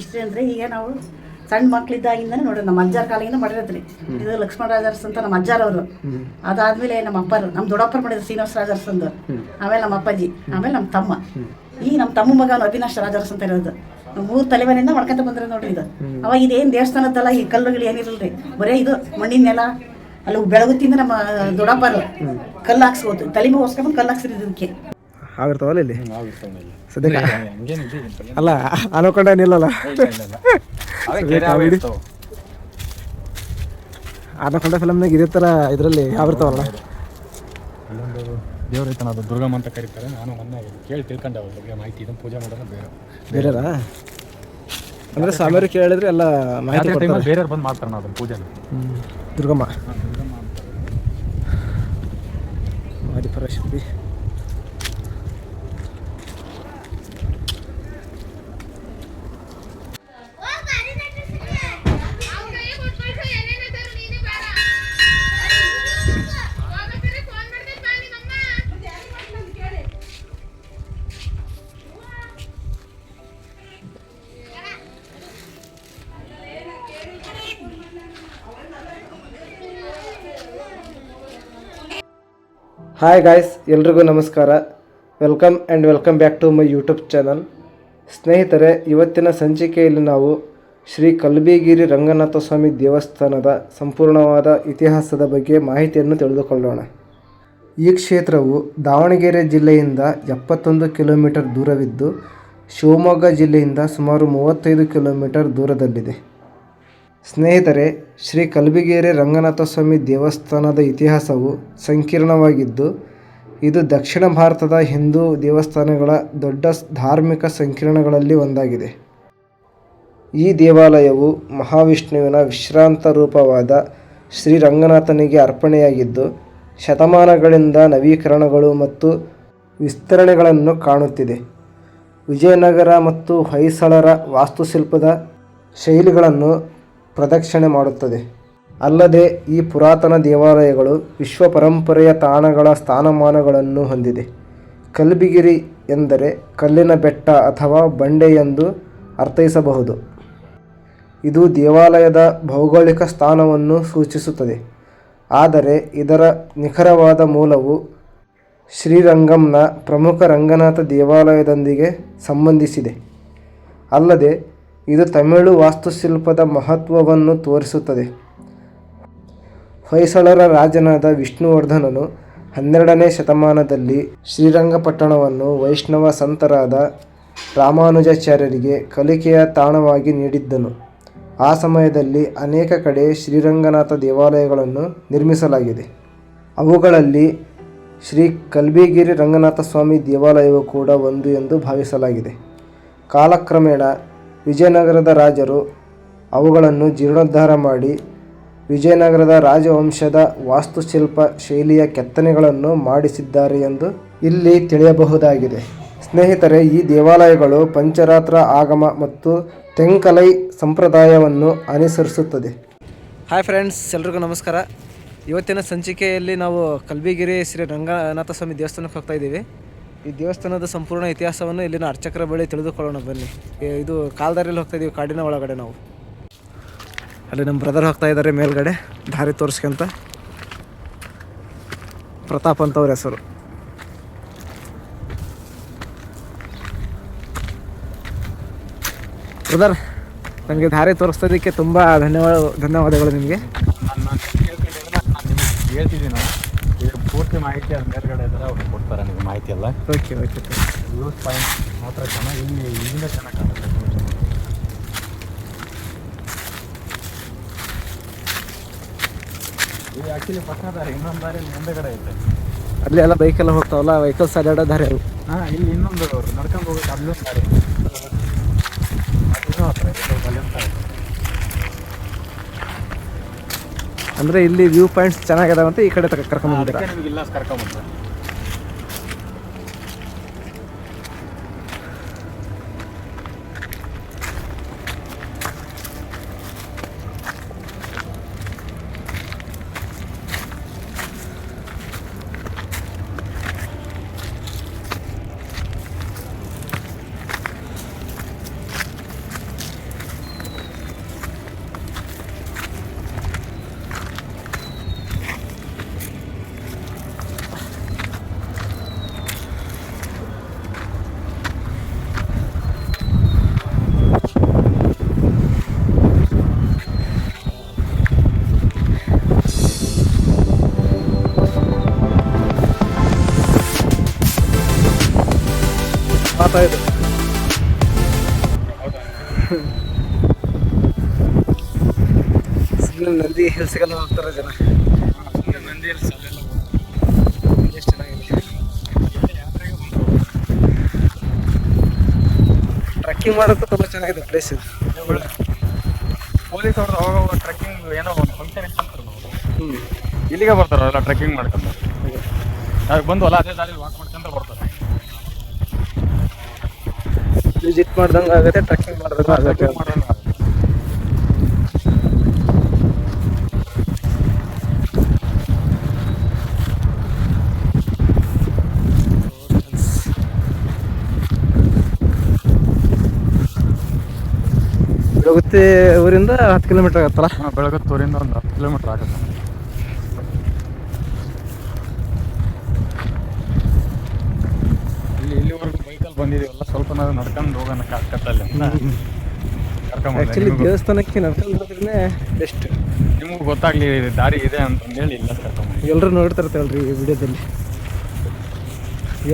ಇಷ್ಟೇ ಅಂದರೆ ಈಗ ನಾವು ಸಣ್ಣ ಮಕ್ಕಳಿದ್ದಾಗಿಂದನೇ ನೋಡ್ರಿ ನಮ್ಮ ಅಜ್ಜಾರ ಕಾಲಿಂದ ಮಾಡಿರತ್ರಿ ಇದು ಲಕ್ಷ್ಮಣ ರಾಜರ್ಸ್ ಅಂತ ನಮ್ಮ ಅಜ್ಜಾರವರು ಅದಾದ್ಮೇಲೆ ನಮ್ಮ ಅಪ್ಪರು ನಮ್ಮ ದೊಡ್ಡಪ್ಪರು ಮಾಡಿದ್ರು ಶ್ರೀನಿವಾಸ ರಾಜರ್ಸ್ ಅಂದು ಆಮೇಲೆ ನಮ್ಮ ಅಪ್ಪಾಜಿ ಆಮೇಲೆ ನಮ್ಮ ತಮ್ಮ. ಈ ನಮ್ಮ ತಮ್ಮ ಮಗನ ಅವಿನಾಶ್ ರಾಜರ್ಸ್ ಅಂತ ಇರೋದು. ಮೂರು ತಲೆಮನೆಯಿಂದ ಮಾಡ್ಕೊಂತ ಬಂದ್ರೆ ನೋಡ್ರಿ ಇದು. ಅವಾಗ ಇದೇನು ದೇವಸ್ಥಾನದ್ದಲ್ಲ ಈ ಕಲ್ಲುಗಳು ಏನಿರಲ್ರಿ. ಬರೇ ಇದು ಮಣ್ಣಿನ ನೆಲ ಅಲ್ಲಿ ಬೆಳಗುತ್ತಿಂದ ನಮ್ಮ ದೊಡ್ಡಪ್ಪರು ಕಲ್ಲು ಹಾಕ್ಸ್ಬೋದು. ತಲೆಮೆ ಹೋಸ್ಕೊಂಡು ಕಲ್ಲು ಹಾಕ್ಸಿದ್ರು ಇದಕ್ಕೆ. ಆಗಿರ್ತಾವಲ್ಲ ಇಲ್ಲಿ? ಸದ್ಯಕ್ಕೆ? ಅಲ್ಲ ಅನ್ಕೊಂಡೆ ನಿಲ್ಲಲ್ಲ ಅನ್ಕೊಂಡ ಫಿಲಮ್ನಾಗ ಇದೇ ಥರ ಇದರಲ್ಲಿ ಆಗಿರ್ತಾವಲ್ಲ ದೇವ್ರ ಐತನ ಅದು ದುರ್ಗಮ್ಮ ಅಂತ ಕರೀತಾರೆ. ನಾನು ಮೊನ್ನೆ ಕೇಳಿ ತಿಳ್ಕೊಂಡೆ ಅವ್ರ ಬಗ್ಗೆ ಮಾಹಿತಿ. ಇದನ್ನು ಪೂಜೆ ಮಾಡೋದು ಬೇರೆ ಬೇರೆರಾ ಅಂದರೆ ಸ್ವಾಮಿಯವರು ಕೇಳಿದ್ರೆ ಎಲ್ಲ ಮಾಹಿತಿ ಟೈಮಲ್ಲಿ ಬೇರೆಯವ್ರು ಬಂದು ಮಾಡ್ತಾರೆ ನಾವು ಅದನ್ನು ಹ್ಮ್. ದುರ್ಗಮ್ಮ. ದುರ್ಗಮ್ಮ ಅಂತ. ಆದಿಪರಾಶಕ್ತಿ ಹಾಯ್ ಗಾಯ್ಸ್ ಎಲ್ರಿಗೂ ನಮಸ್ಕಾರ. Welcome and welcome back to my YouTube channel ಸ್ನೇಹಿತರೆ, ಇವತ್ತಿನ ಸಂಚಿಕೆಯಲ್ಲಿ ನಾವು ಶ್ರೀ ಕಲ್ಬಿಗಿರಿ ರಂಗನಾಥ ಸ್ವಾಮಿ ದೇವಸ್ಥಾನದ ಸಂಪೂರ್ಣವಾದ ಇತಿಹಾಸದ ಬಗ್ಗೆ ಮಾಹಿತಿಯನ್ನು ತಿಳಿದುಕೊಳ್ಳೋಣ. ಈ ಕ್ಷೇತ್ರವು ದಾವಣಗೆರೆ ಜಿಲ್ಲೆಯಿಂದ ಎಪ್ಪತ್ತೊಂದು ಕಿಲೋಮೀಟರ್ ದೂರವಿದ್ದು, ಶಿವಮೊಗ್ಗ ಜಿಲ್ಲೆಯಿಂದ ಸುಮಾರು ಮೂವತ್ತೈದು ಕಿಲೋಮೀಟರ್ ದೂರದಲ್ಲಿದೆ. ಸ್ನೇಹಿತರೆ, ಶ್ರೀ ಕಲ್ಬಿಗೆರೆ ರಂಗನಾಥ ಸ್ವಾಮಿ ದೇವಸ್ಥಾನದ ಇತಿಹಾಸವು ಸಂಕೀರ್ಣವಾಗಿದ್ದು, ಇದು ದಕ್ಷಿಣ ಭಾರತದ ಹಿಂದೂ ದೇವಸ್ಥಾನಗಳ ದೊಡ್ಡ ಧಾರ್ಮಿಕ ಸಂಕೀರ್ಣಗಳಲ್ಲಿ ಒಂದಾಗಿದೆ. ಈ ದೇವಾಲಯವು ಮಹಾವಿಷ್ಣುವಿನ ವಿಶ್ರಾಂತ ರೂಪವಾದ ಶ್ರೀ ರಂಗನಾಥನಿಗೆ ಅರ್ಪಣೆಯಾಗಿದ್ದು, ಶತಮಾನಗಳಿಂದ ನವೀಕರಣಗಳು ಮತ್ತು ವಿಸ್ತರಣೆಗಳನ್ನು ಕಾಣುತ್ತಿದೆ. ವಿಜಯನಗರ ಮತ್ತು ಹೊಯ್ಸಳರ ವಾಸ್ತುಶಿಲ್ಪದ ಶೈಲಿಗಳನ್ನು ಪ್ರದಕ್ಷಿಣೆ ಮಾಡುತ್ತದೆ. ಅಲ್ಲದೆ ಈ ಪುರಾತನ ದೇವಾಲಯಗಳು ವಿಶ್ವ ಪರಂಪರೆಯ ತಾಣಗಳ ಸ್ಥಾನಮಾನಗಳನ್ನು ಹೊಂದಿದೆ. ಕಲ್ಬಿಗಿರಿ ಎಂದರೆ ಕಲ್ಲಿನ ಬೆಟ್ಟ ಅಥವಾ ಬಂಡೆ ಎಂದು ಅರ್ಥೈಸಬಹುದು. ಇದು ದೇವಾಲಯದ ಭೌಗೋಳಿಕ ಸ್ಥಾನವನ್ನು ಸೂಚಿಸುತ್ತದೆ. ಆದರೆ ಇದರ ನಿಖರವಾದ ಮೂಲವು ಶ್ರೀರಂಗಂನ ಪ್ರಮುಖ ರಂಗನಾಥ ದೇವಾಲಯದೊಂದಿಗೆ ಸಂಬಂಧಿಸಿದೆ. ಅಲ್ಲದೆ ಇದು ತಮಿಳು ವಾಸ್ತುಶಿಲ್ಪದ ಮಹತ್ವವನ್ನು ತೋರಿಸುತ್ತದೆ. ಹೊಯ್ಸಳರ ರಾಜನಾದ ವಿಷ್ಣುವರ್ಧನನು ಹನ್ನೆರಡನೇ ಶತಮಾನದಲ್ಲಿ ಶ್ರೀರಂಗಪಟ್ಟಣವನ್ನು ವೈಷ್ಣವ ಸಂತರಾದ ರಾಮಾನುಜಾಚಾರ್ಯರಿಗೆ ಕಲಿಕೆಯ ತಾಣವಾಗಿ ನೀಡಿದ್ದನು. ಆ ಸಮಯದಲ್ಲಿ ಅನೇಕ ಕಡೆ ಶ್ರೀರಂಗನಾಥ ದೇವಾಲಯಗಳನ್ನು ನಿರ್ಮಿಸಲಾಗಿದೆ. ಅವುಗಳಲ್ಲಿ ಶ್ರೀ ಕಲ್ಬಿಗಿರಿ ರಂಗನಾಥ ಸ್ವಾಮಿ ದೇವಾಲಯವು ಕೂಡ ಒಂದು ಎಂದು ಭಾವಿಸಲಾಗಿದೆ. ಕಾಲಕ್ರಮೇಣ ವಿಜಯನಗರದ ರಾಜರು ಅವುಗಳನ್ನು ಜೀರ್ಣೋದ್ಧಾರ ಮಾಡಿ ವಿಜಯನಗರದ ರಾಜವಂಶದ ವಾಸ್ತುಶಿಲ್ಪ ಶೈಲಿಯ ಕೆತ್ತನೆಗಳನ್ನು ಮಾಡಿಸಿದ್ದಾರೆ ಎಂದು ಇಲ್ಲಿ ತಿಳಿಯಬಹುದಾಗಿದೆ. ಸ್ನೇಹಿತರೆ, ಈ ದೇವಾಲಯಗಳು ಪಂಚರಾತ್ರ ಆಗಮ ಮತ್ತು ತೆಂಕಲೈ ಸಂಪ್ರದಾಯವನ್ನು ಅನುಸರಿಸುತ್ತದೆ. ಹಾಯ್ ಫ್ರೆಂಡ್ಸ್ ಎಲ್ರಿಗೂ ನಮಸ್ಕಾರ. ಇವತ್ತಿನ ಸಂಚಿಕೆಯಲ್ಲಿ ನಾವು ಕಲ್ಬಿಗಿರಿ ಶ್ರೀ ರಂಗನಾಥ ಸ್ವಾಮಿ ದೇವಸ್ಥಾನಕ್ಕೆ ಹೋಗ್ತಾ ಇದ್ದೀವಿ. ಈ ದೇವಸ್ಥಾನದ ಸಂಪೂರ್ಣ ಇತಿಹಾಸವನ್ನು ಇಲ್ಲಿನ ಅರ್ಚಕರ ಬಳಿ ತಿಳಿದುಕೊಳ್ಳೋಣ. ಬನ್ನಿ. ಇದು ಕಾಲ್ದಾರಿಯಲ್ಲಿ ಹೋಗ್ತಾ ಇದೀವಿ. ಕಾಡಿನ ಒಳಗಡೆ ನಾವು. ಅಲ್ಲಿ ನಮ್ಮ ಬ್ರದರ್ ಹೋಗ್ತಾ ಇದ್ದಾರೆ ಮೇಲ್ಗಡೆ. ದಾರಿ ತೋರಿಸ್ಕೊಂತ. ಪ್ರತಾಪ್ ಅಂತವ್ರ ಹೆಸರು. ಬ್ರದರ್ ನನಗೆ ದಾರಿ ತೋರಿಸ್ತಿದ್ದಕ್ಕೆ ತುಂಬ ಧನ್ಯವಾದ, ಧನ್ಯವಾದಗಳು ನಿಮಗೆ ಹೇಳ್ತಿದ್ದೀನಿ. ಪೂರ್ತಿ ಮಾಹಿತಿ ಅದ್ರ ಮೇಲ್ಗಡೆ ಇದ್ದಾರೆ ಅವ್ರಿಗೆ ಕೊಡ್ತಾರೆ ನಿಮಗೆ ಮಾಹಿತಿ ಎಲ್ಲ. ಓಕೆ ಓಕೆ ಯೂಸ್ ಪಾಯಿಂಟ್ ಮಾತ್ರ ಚೆನ್ನಾಗಿ ಇಲ್ಲಿ ಇಲ್ಲಿಂದ ಚೆನ್ನಾಗಿ ಕಾಣುತ್ತೆ ಇದು ಆ್ಯಕ್ಚುಲಿ ಪಕ್ಕ ದಾರಿ ಇನ್ನೊಂದು ದಾರಿ ಮುಂದೆಗಡೆ ಐತೆ. ಅಲ್ಲಿ ಎಲ್ಲ ಬೈಕೆಲ್ಲ ಹೋಗ್ತಾವಲ್ಲ ವೆಹಿಕಲ್ಸ್ ಅಡ್ಡಾಡೋ ದಾರಿ ಅವು ಹಾಂ ಇಲ್ಲಿ ಇನ್ನೊಂದು ನಡ್ಕೊಂಡು ಹೋಗೋದು ಅಲ್ಲೊಂದು ದಾರಿ ಇದೆ. ಅದು ಹತ್ರ ಇದೆ, ಸ್ವಲ್ಪ ಅಲ್ಲಿಂದ ಇದೆ. ಅಂದರೆ ಇಲ್ಲಿ ವ್ಯೂ ಪಾಯಿಂಟ್ಸ್ ಚೆನ್ನಾಗಿದಾವಂತ ಈ ಕಡೆ ತಕ ಇದು. ಸುಮ್ಮನೆ ನಂದಿ ಹಿಲ್ಸ್ಗೆಲ್ಲ ಹೋಗ್ತಾರೆ ಜನ. ನಂದಿ ಹಿಲ್ಸ್ ಟ್ರಕ್ಕಿಂಗ್ ಎಷ್ಟು ಚೆನ್ನಾಗಿದೆ ಟ್ರೆಕ್ಕಿಂಗ್ ಮಾಡೋಕ್ಕೂ ತುಂಬ ಚೆನ್ನಾಗಿದೆ ಪ್ಲೇಸ್ ಇದು. ಪೊಲೀಸ್ ಅವ್ರದ್ದು ಅವಾಗ ಟ್ರೆಕ್ಕಿಂಗ್ ಏನೋ ಒಂದು ಫಂಕ್ಷನ್ ಹ್ಞೂ ಇಲ್ಲಿಗೆ ಬರ್ತಾರೆ ಟ್ರಕ್ಕಿಂಗ್ ಟ್ರೆಕ್ಕಿಂಗ್ ಮಾಡ್ಕೊಂಡು ಬಂದು ಅಲ್ಲ ಅದೇ ದಾರಿ ವಾಕ್ ಮಾಡ್ಕೊಂತ ವಿಸಿಟ್ ಮಾಡ್ದಂಗೆ ಆಗುತ್ತೆ ಟ್ರೆಕ್ಕಿಂಗ್ ಮಾಡ್ದಂಗೆ ಆಗುತ್ತೆ. ಬೆಳಗುತ್ತಿ ಊರಿಂದ ಹತ್ತು ಕಿಲೋಮೀಟರ್ ಆಗತ್ತಲ್ಲ? ಹಾ, ಬೆಳಗತ್ತೂರಿಂದ ಒಂದು ಹತ್ತು ಕಿಲೋಮೀಟ್ರ್ ಆಗುತ್ತೆ ಇಲ್ಲಿ ಬಂದಿದ್ದೀವಲ್ಲ ಸ್ವಲ್ಪ ನಡ್ಕೊಂಡು ಹೋಗೋಣ ಅಂತ ಆ್ಯಕ್ಚುಲಿ ದೇವಸ್ಥಾನಕ್ಕೆ ನಡ್ಕೊಂಡು ಬರೋದ್ರೇ ಬೆಸ್ಟ್ ನಿಮಗೂ ಗೊತ್ತಾಗ್ಲಿ ದಾರಿ ಇದೆ ಅಂತಂದೇಳಿ ಇಲ್ಲ ಎಲ್ಲರೂ ನೋಡ್ತಿರ್ತೇವಲ್ರಿ ಈ ವಿಡಿಯೋದಲ್ಲಿ.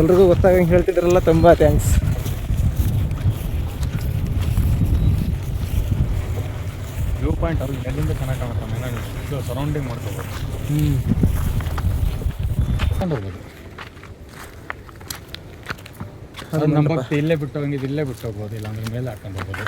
ಎಲ್ರಿಗೂ ಗೊತ್ತಾಗಂಗೆ ಹೇಳ್ತಿದ್ರಲ್ಲ ತುಂಬ ಥ್ಯಾಂಕ್ಸ್ ವ್ಯೂ ಪಾಯಿಂಟ್ ಅಲ್ಲಿ ಎಲ್ಲಿಂದ ಚೆನ್ನಾಗಿ ಕಾಣುತ್ತೆ ಸರೌಂಡಿಂಗ್ ಮಾಡ್ಕೋಬೋದು. ಹ್ಞೂ ಕರ್ಕೊಂಡು ಹೋಗ್ಬೋದು ಅದು ನಮ್ಮ ಭಕ್ತಿ ಇಲ್ಲೇ ಬಿಟ್ಟು ಹೋಗಿದ್ದು ಇಲ್ಲೇ ಬಿಟ್ಟು ಹೋಗ್ಬೋದು ಇಲ್ಲಾಂದ್ರೆ ಮೇಲೆ ಹಾಕೊಂಡು ಹೋಗ್ಬೋದು.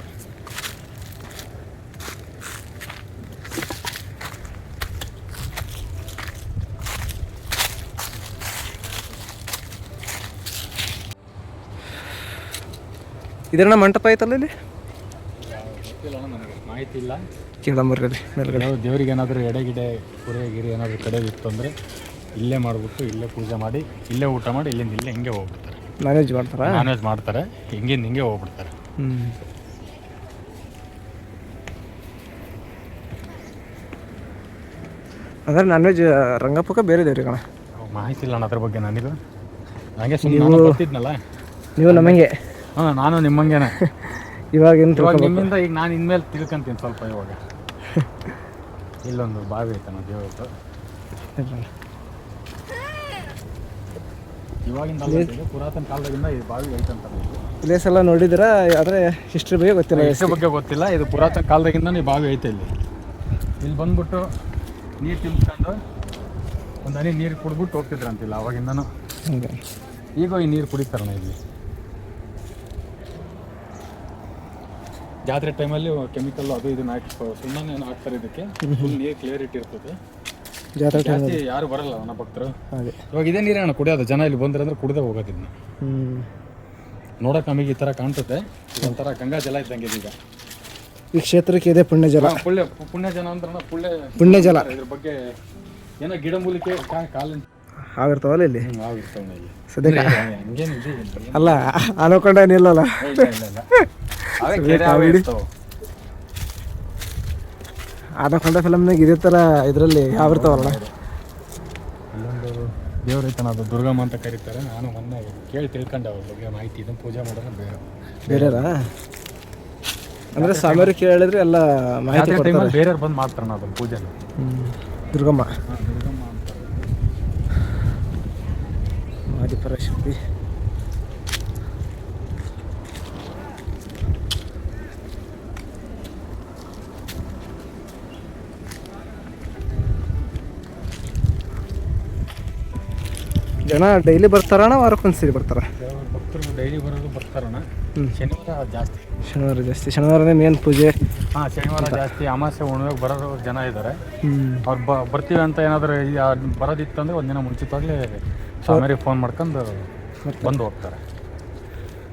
ಇದನ್ನ ಮಂಟಪ ಐತಲ್ಲ ಇಲ್ಲಿ? ಮಾಹಿತಿ ಇಲ್ಲ ಕೇಳಂಬರ್ರಿ ಮೇಲ್ಗಡೆ ದೇವ್ರಿಗೆ ಏನಾದರೂ ಎಡೆಗಿಡೆ ಕುರೆ ಗಿರಿ ಏನಾದರೂ ಕಡೆ ಇತ್ತು ಅಂದರೆ ಇಲ್ಲೇ ಮಾಡಿಬಿಟ್ಟು ಇಲ್ಲೇ ಪೂಜೆ ಮಾಡಿ ಇಲ್ಲೇ ಊಟ ಮಾಡಿ ಇಲ್ಲಿಂದ ಇಲ್ಲೇ ಹಿಂಗೆ ಹೋಗ್ಬಿಡ್ತಾರೆ. ನಾನ್ ಮಾಡ್ತಾರೆ? ಮಾಡ್ತಾರಾ ನಾನ್ ವೆಜ್ ಮಾಡ್ತಾರೆ. ಹಿಂಗಿಂದ ಹಿಂಗೆ ಹೋಗ್ಬಿಡ್ತಾರೆ. ಹ್ಞೂ ಅಂದ್ರೆ ನಾನ್ ವೆಜ್ ರಂಗಪ್ಪಕ್ಕ ಬೇರೆ ದೇವ್ರಿ ಕಣ. ಮಾಹಿತಿ ಇಲ್ಲ ಅಣ್ಣ ಅದ್ರ ಬಗ್ಗೆ ನನಗೂ. ನನಗೆ ಸುಮ್ಮನೆ ನಾನು ಬರ್ತಿದ್ನಲ್ಲ ನೀವು ನಮಗೆ ಹಾಂ ನಾನು ನಿಮ್ಮಂಗೆನೆ. ಇವಾಗ ಏನು ಇವಾಗ ನಿಮ್ಮಿಂದ ಈಗ ನಾನು ಇನ್ಮೇಲೆ ತಿಳ್ಕೊಂತೀನಿ ಸ್ವಲ್ಪ ಇವಾಗ. ಇಲ್ಲೊಂದು ಬಾವಿ ಐತೆ ನಾವು ದೇವ್ರದ್ದು ಪುರಾತನ ಕಾಲದಿಂದ ಈ ಬಾವಿ ಪ್ಲೇಸ್ ಎಲ್ಲ ನೋಡಿದ್ರ ಆದರೆ ಹಿಸ್ಟ್ರಿ ಬಗ್ಗೆ ಗೊತ್ತಿಲ್ಲ ಹಿಸ್ಟ್ರಿ ಬಗ್ಗೆ ಗೊತ್ತಿಲ್ಲ. ಇದು ಪುರಾತನ ಕಾಲದಾಗಿಂದ ಈ ಬಾವಿ ಐತೆ ಇಲ್ಲಿ. ಇಲ್ಲಿ ಬಂದ್ಬಿಟ್ಟು ನೀರು ತುಂಬಿಸ್ಕೊಂಡು ಒಂದು ಹನಿ ನೀರು ಕುಡ್ಬಿಟ್ಟು ಹೋಗ್ತಿದ್ರಂತಿಲ್ಲ ಅವಾಗಿಂದನೂ. ಹಂಗೆ. ಈಗ ಈ ನೀರು ಕುಡಿತಾರಣ ಇಲ್ಲಿ. ಜಾತ್ರೆ ಟೈಮಲ್ಲಿ ಕೆಮಿಕಲ್ ಅದು ಇದನ್ನ ಹಾಕಿ ಸುಮ್ಮನೆ ಹಾಕ್ತಾರೆ ಇದಕ್ಕೆ. ಫುಲ್ ನೀರು ಕ್ಲಿಯರಿಟಿ ಇರ್ತದೆ ಜಾತ್ರೆ ಟೈಮ್ ಜಾಸ್ತಿ ಯಾರು ಬರಲ್ಲ ನನ್ನ ಭಕ್ತರು. ಹಾಗೆ. ಇವಾಗ ಇದೇ ನೀರೇ ಅಣ್ಣ ಕುಡಿಯೋದು ಜನ ಇಲ್ಲಿ ಬಂದ್ರೆ ಅಂದ್ರೆ ಕುಡ್ದೇ ಹೋಗೋದಿಲ್ಲ ಹ್ಞೂ ನೋಡೋಕೆ ನಮಗೆ ಈ ಥರ ಕಾಣ್ತದೆ. ಒಂಥರ ಗಂಗಾ ಜಲ ಇದ್ದಂಗೆ ಇದು ಈಗ. ಈ ಕ್ಷೇತ್ರಕ್ಕೆ ಇದೆ ಪುಣ್ಯ ಜಲ. ಹಾ, ಪುಣ್ಯ ಪುಣ್ಯ ಜನ ಅಂದ್ರೆ ಪುಣ್ಯ ಪುಣ್ಯ ಜಲ. ಇದ್ರ ಬಗ್ಗೆ ಏನೋ ಗಿಡಮೂಲಿಕೆ ಕಾ- ಕಾಲಿನ ಆಗಿರ್ತಾವಲ್ಲ ಇಲ್ಲಿ? ಆಗಿರ್ತಾವೆ ಇಲ್ಲಿ ಸದ್ಯಕ್ಕೆ ಹಂಗೇನಿದೆ ಇಲ್ಲ. ಅಲ್ಲ ಅನ್ಕೊಂಡೆ ನಿಲ್ಲಲ್ಲ ಇಲ್ಲ, ಇಲ್ಲ, ಇಲ್ಲ. ಅವೇ ಕೆರೆ ಅವೇ ಇರ್ತಾವೆ. ಅನ್ಕೊಂಡ ಫಿಲಮ್ನಾಗ ಇದೇ ಥರ ಇದರಲ್ಲಿ ಯಾವಿರ್ತಾವಲ್ಲ ಇಲ್ಲೊಂದು ದೇವ್ರ ಐತನ ಅದು ದುರ್ಗಮ್ಮ ಅಂತ ಕರೀತಾರೆ. ನಾನು ಮೊನ್ನೆ ಕೇಳಿ ತಿಳ್ಕೊಂಡೆ ಅವ್ರ ಬಗ್ಗೆ ಮಾಹಿತಿ ಇದನ್ನು ಪೂಜೆ ಮಾಡೋದು ಬೇರೆ. ಬೇರೆರಾ ಅಂದರೆ ಸ್ವಾಮಿಯವ್ರಿಗೆ ಕೇಳಿದ್ರೆ ಎಲ್ಲ ಮಾಹಿತಿ ಕೊಡ್ತಾರೆ. ಬೇರೆಯವ್ರು ಬಂದು ಮಾಡ್ತಾರೆ ಅದನ್ನು ಪೂಜೆನ. ದುರ್ಗಮ್ಮ. ದುರ್ಗಮ್ಮ ಅಂತ. ಆದಿಪರಾಶಕ್ತಿ ಜನ ಡೈಲಿ ಬರ್ತಾರಣ ವಾರಕ್ಕೊಂದ್ಸರಿ ಬರ್ತಾರ? ಭಕ್ತರು ಡೈಲಿ ಬರೋದು ಬರ್ತಾರಣ. ಶನಿವಾರ ಜಾಸ್ತಿ. ಶನಿವಾರ ಜಾಸ್ತಿ. ಶನಿವಾರನೇ ಮೇನ್ ಪೂಜೆ. ಹಾಂ ಶನಿವಾರ ಜಾಸ್ತಿ. ಅಮಾಸೆ ಹುಣ್ಣಿಮೆಗೆ ಬರೋರು ಜನ ಇದ್ದಾರೆ ಅವ್ರು ಬ ಬರ್ತೀವಿ ಅಂತ ಏನಾದರೂ ಬರೋದಿತ್ತಂದ್ರೆ ಒಂದಿನ ಮುಂಚಿತವಾಗಲೇ ಸ್ವಾಮಿಯರಿಗೆ ಫೋನ್ ಮಾಡ್ಕೊಂಡು ಬಂದು ಹೋಗ್ತಾರೆ.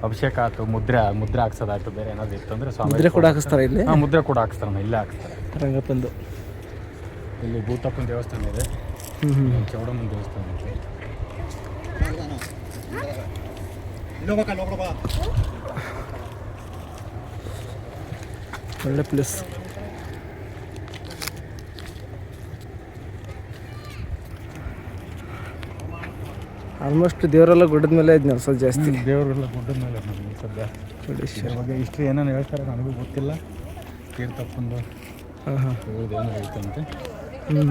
ಅಭಿಷೇಕ ಆಯ್ತು ಮುದ್ರೆ ಮುದ್ರೆ ಹಾಕ್ಸೋದಾಯ್ತು ಬೇರೆ ಏನಾದ್ರು ಇತ್ತಂದ್ರೆ ಸ್ವಾಮಿ ಮುದ್ರೆ ಕೂಡ ಹಾಕಿಸ್ತಾರೆ ಇಲ್ಲಿ? ಹಾಂ ಮುದ್ರೆ ಕೂಡ ಹಾಕಿಸ್ತಾರ ಇಲ್ಲೇ ಹಾಕ್ತಾರೆ ರಂಗಪ್ಪಂದು. ಇಲ್ಲಿ ಭೂತಪ್ಪನ ದೇವಸ್ಥಾನ ಇದೆ. ಚೌಡಮ್ಮನ ದೇವಸ್ಥಾನ ಇದೆ. ಒಳ್ಳೆ ಪ್ಲೇಸ್ ಆಲ್ಮೋಸ್ಟ್ ದೇವರೆಲ್ಲ ಗುಡ್ಡದ ಮೇಲೆ ಇದ್ ಸ್ವಲ್ಪ ಜಾಸ್ತಿ. ದೇವರೆಲ್ಲ ಗುಡ್ಡದ ಮೇಲೆ ನಮಗೆ ಸದ್ಯ. ಇದ್ರ ಬಗ್ಗೆ ಹಿಸ್ಟ್ರಿ ಏನೇನು ಹೇಳ್ತಾರೆ ನನಗೂ ಗೊತ್ತಿಲ್ಲ. ತೀರ್ಥಪ್ಪಂದು ಹಾಂ ಹಾಂ. ಏನು ಏನೋ ಐತಂತೆ ಹ್ಞೂ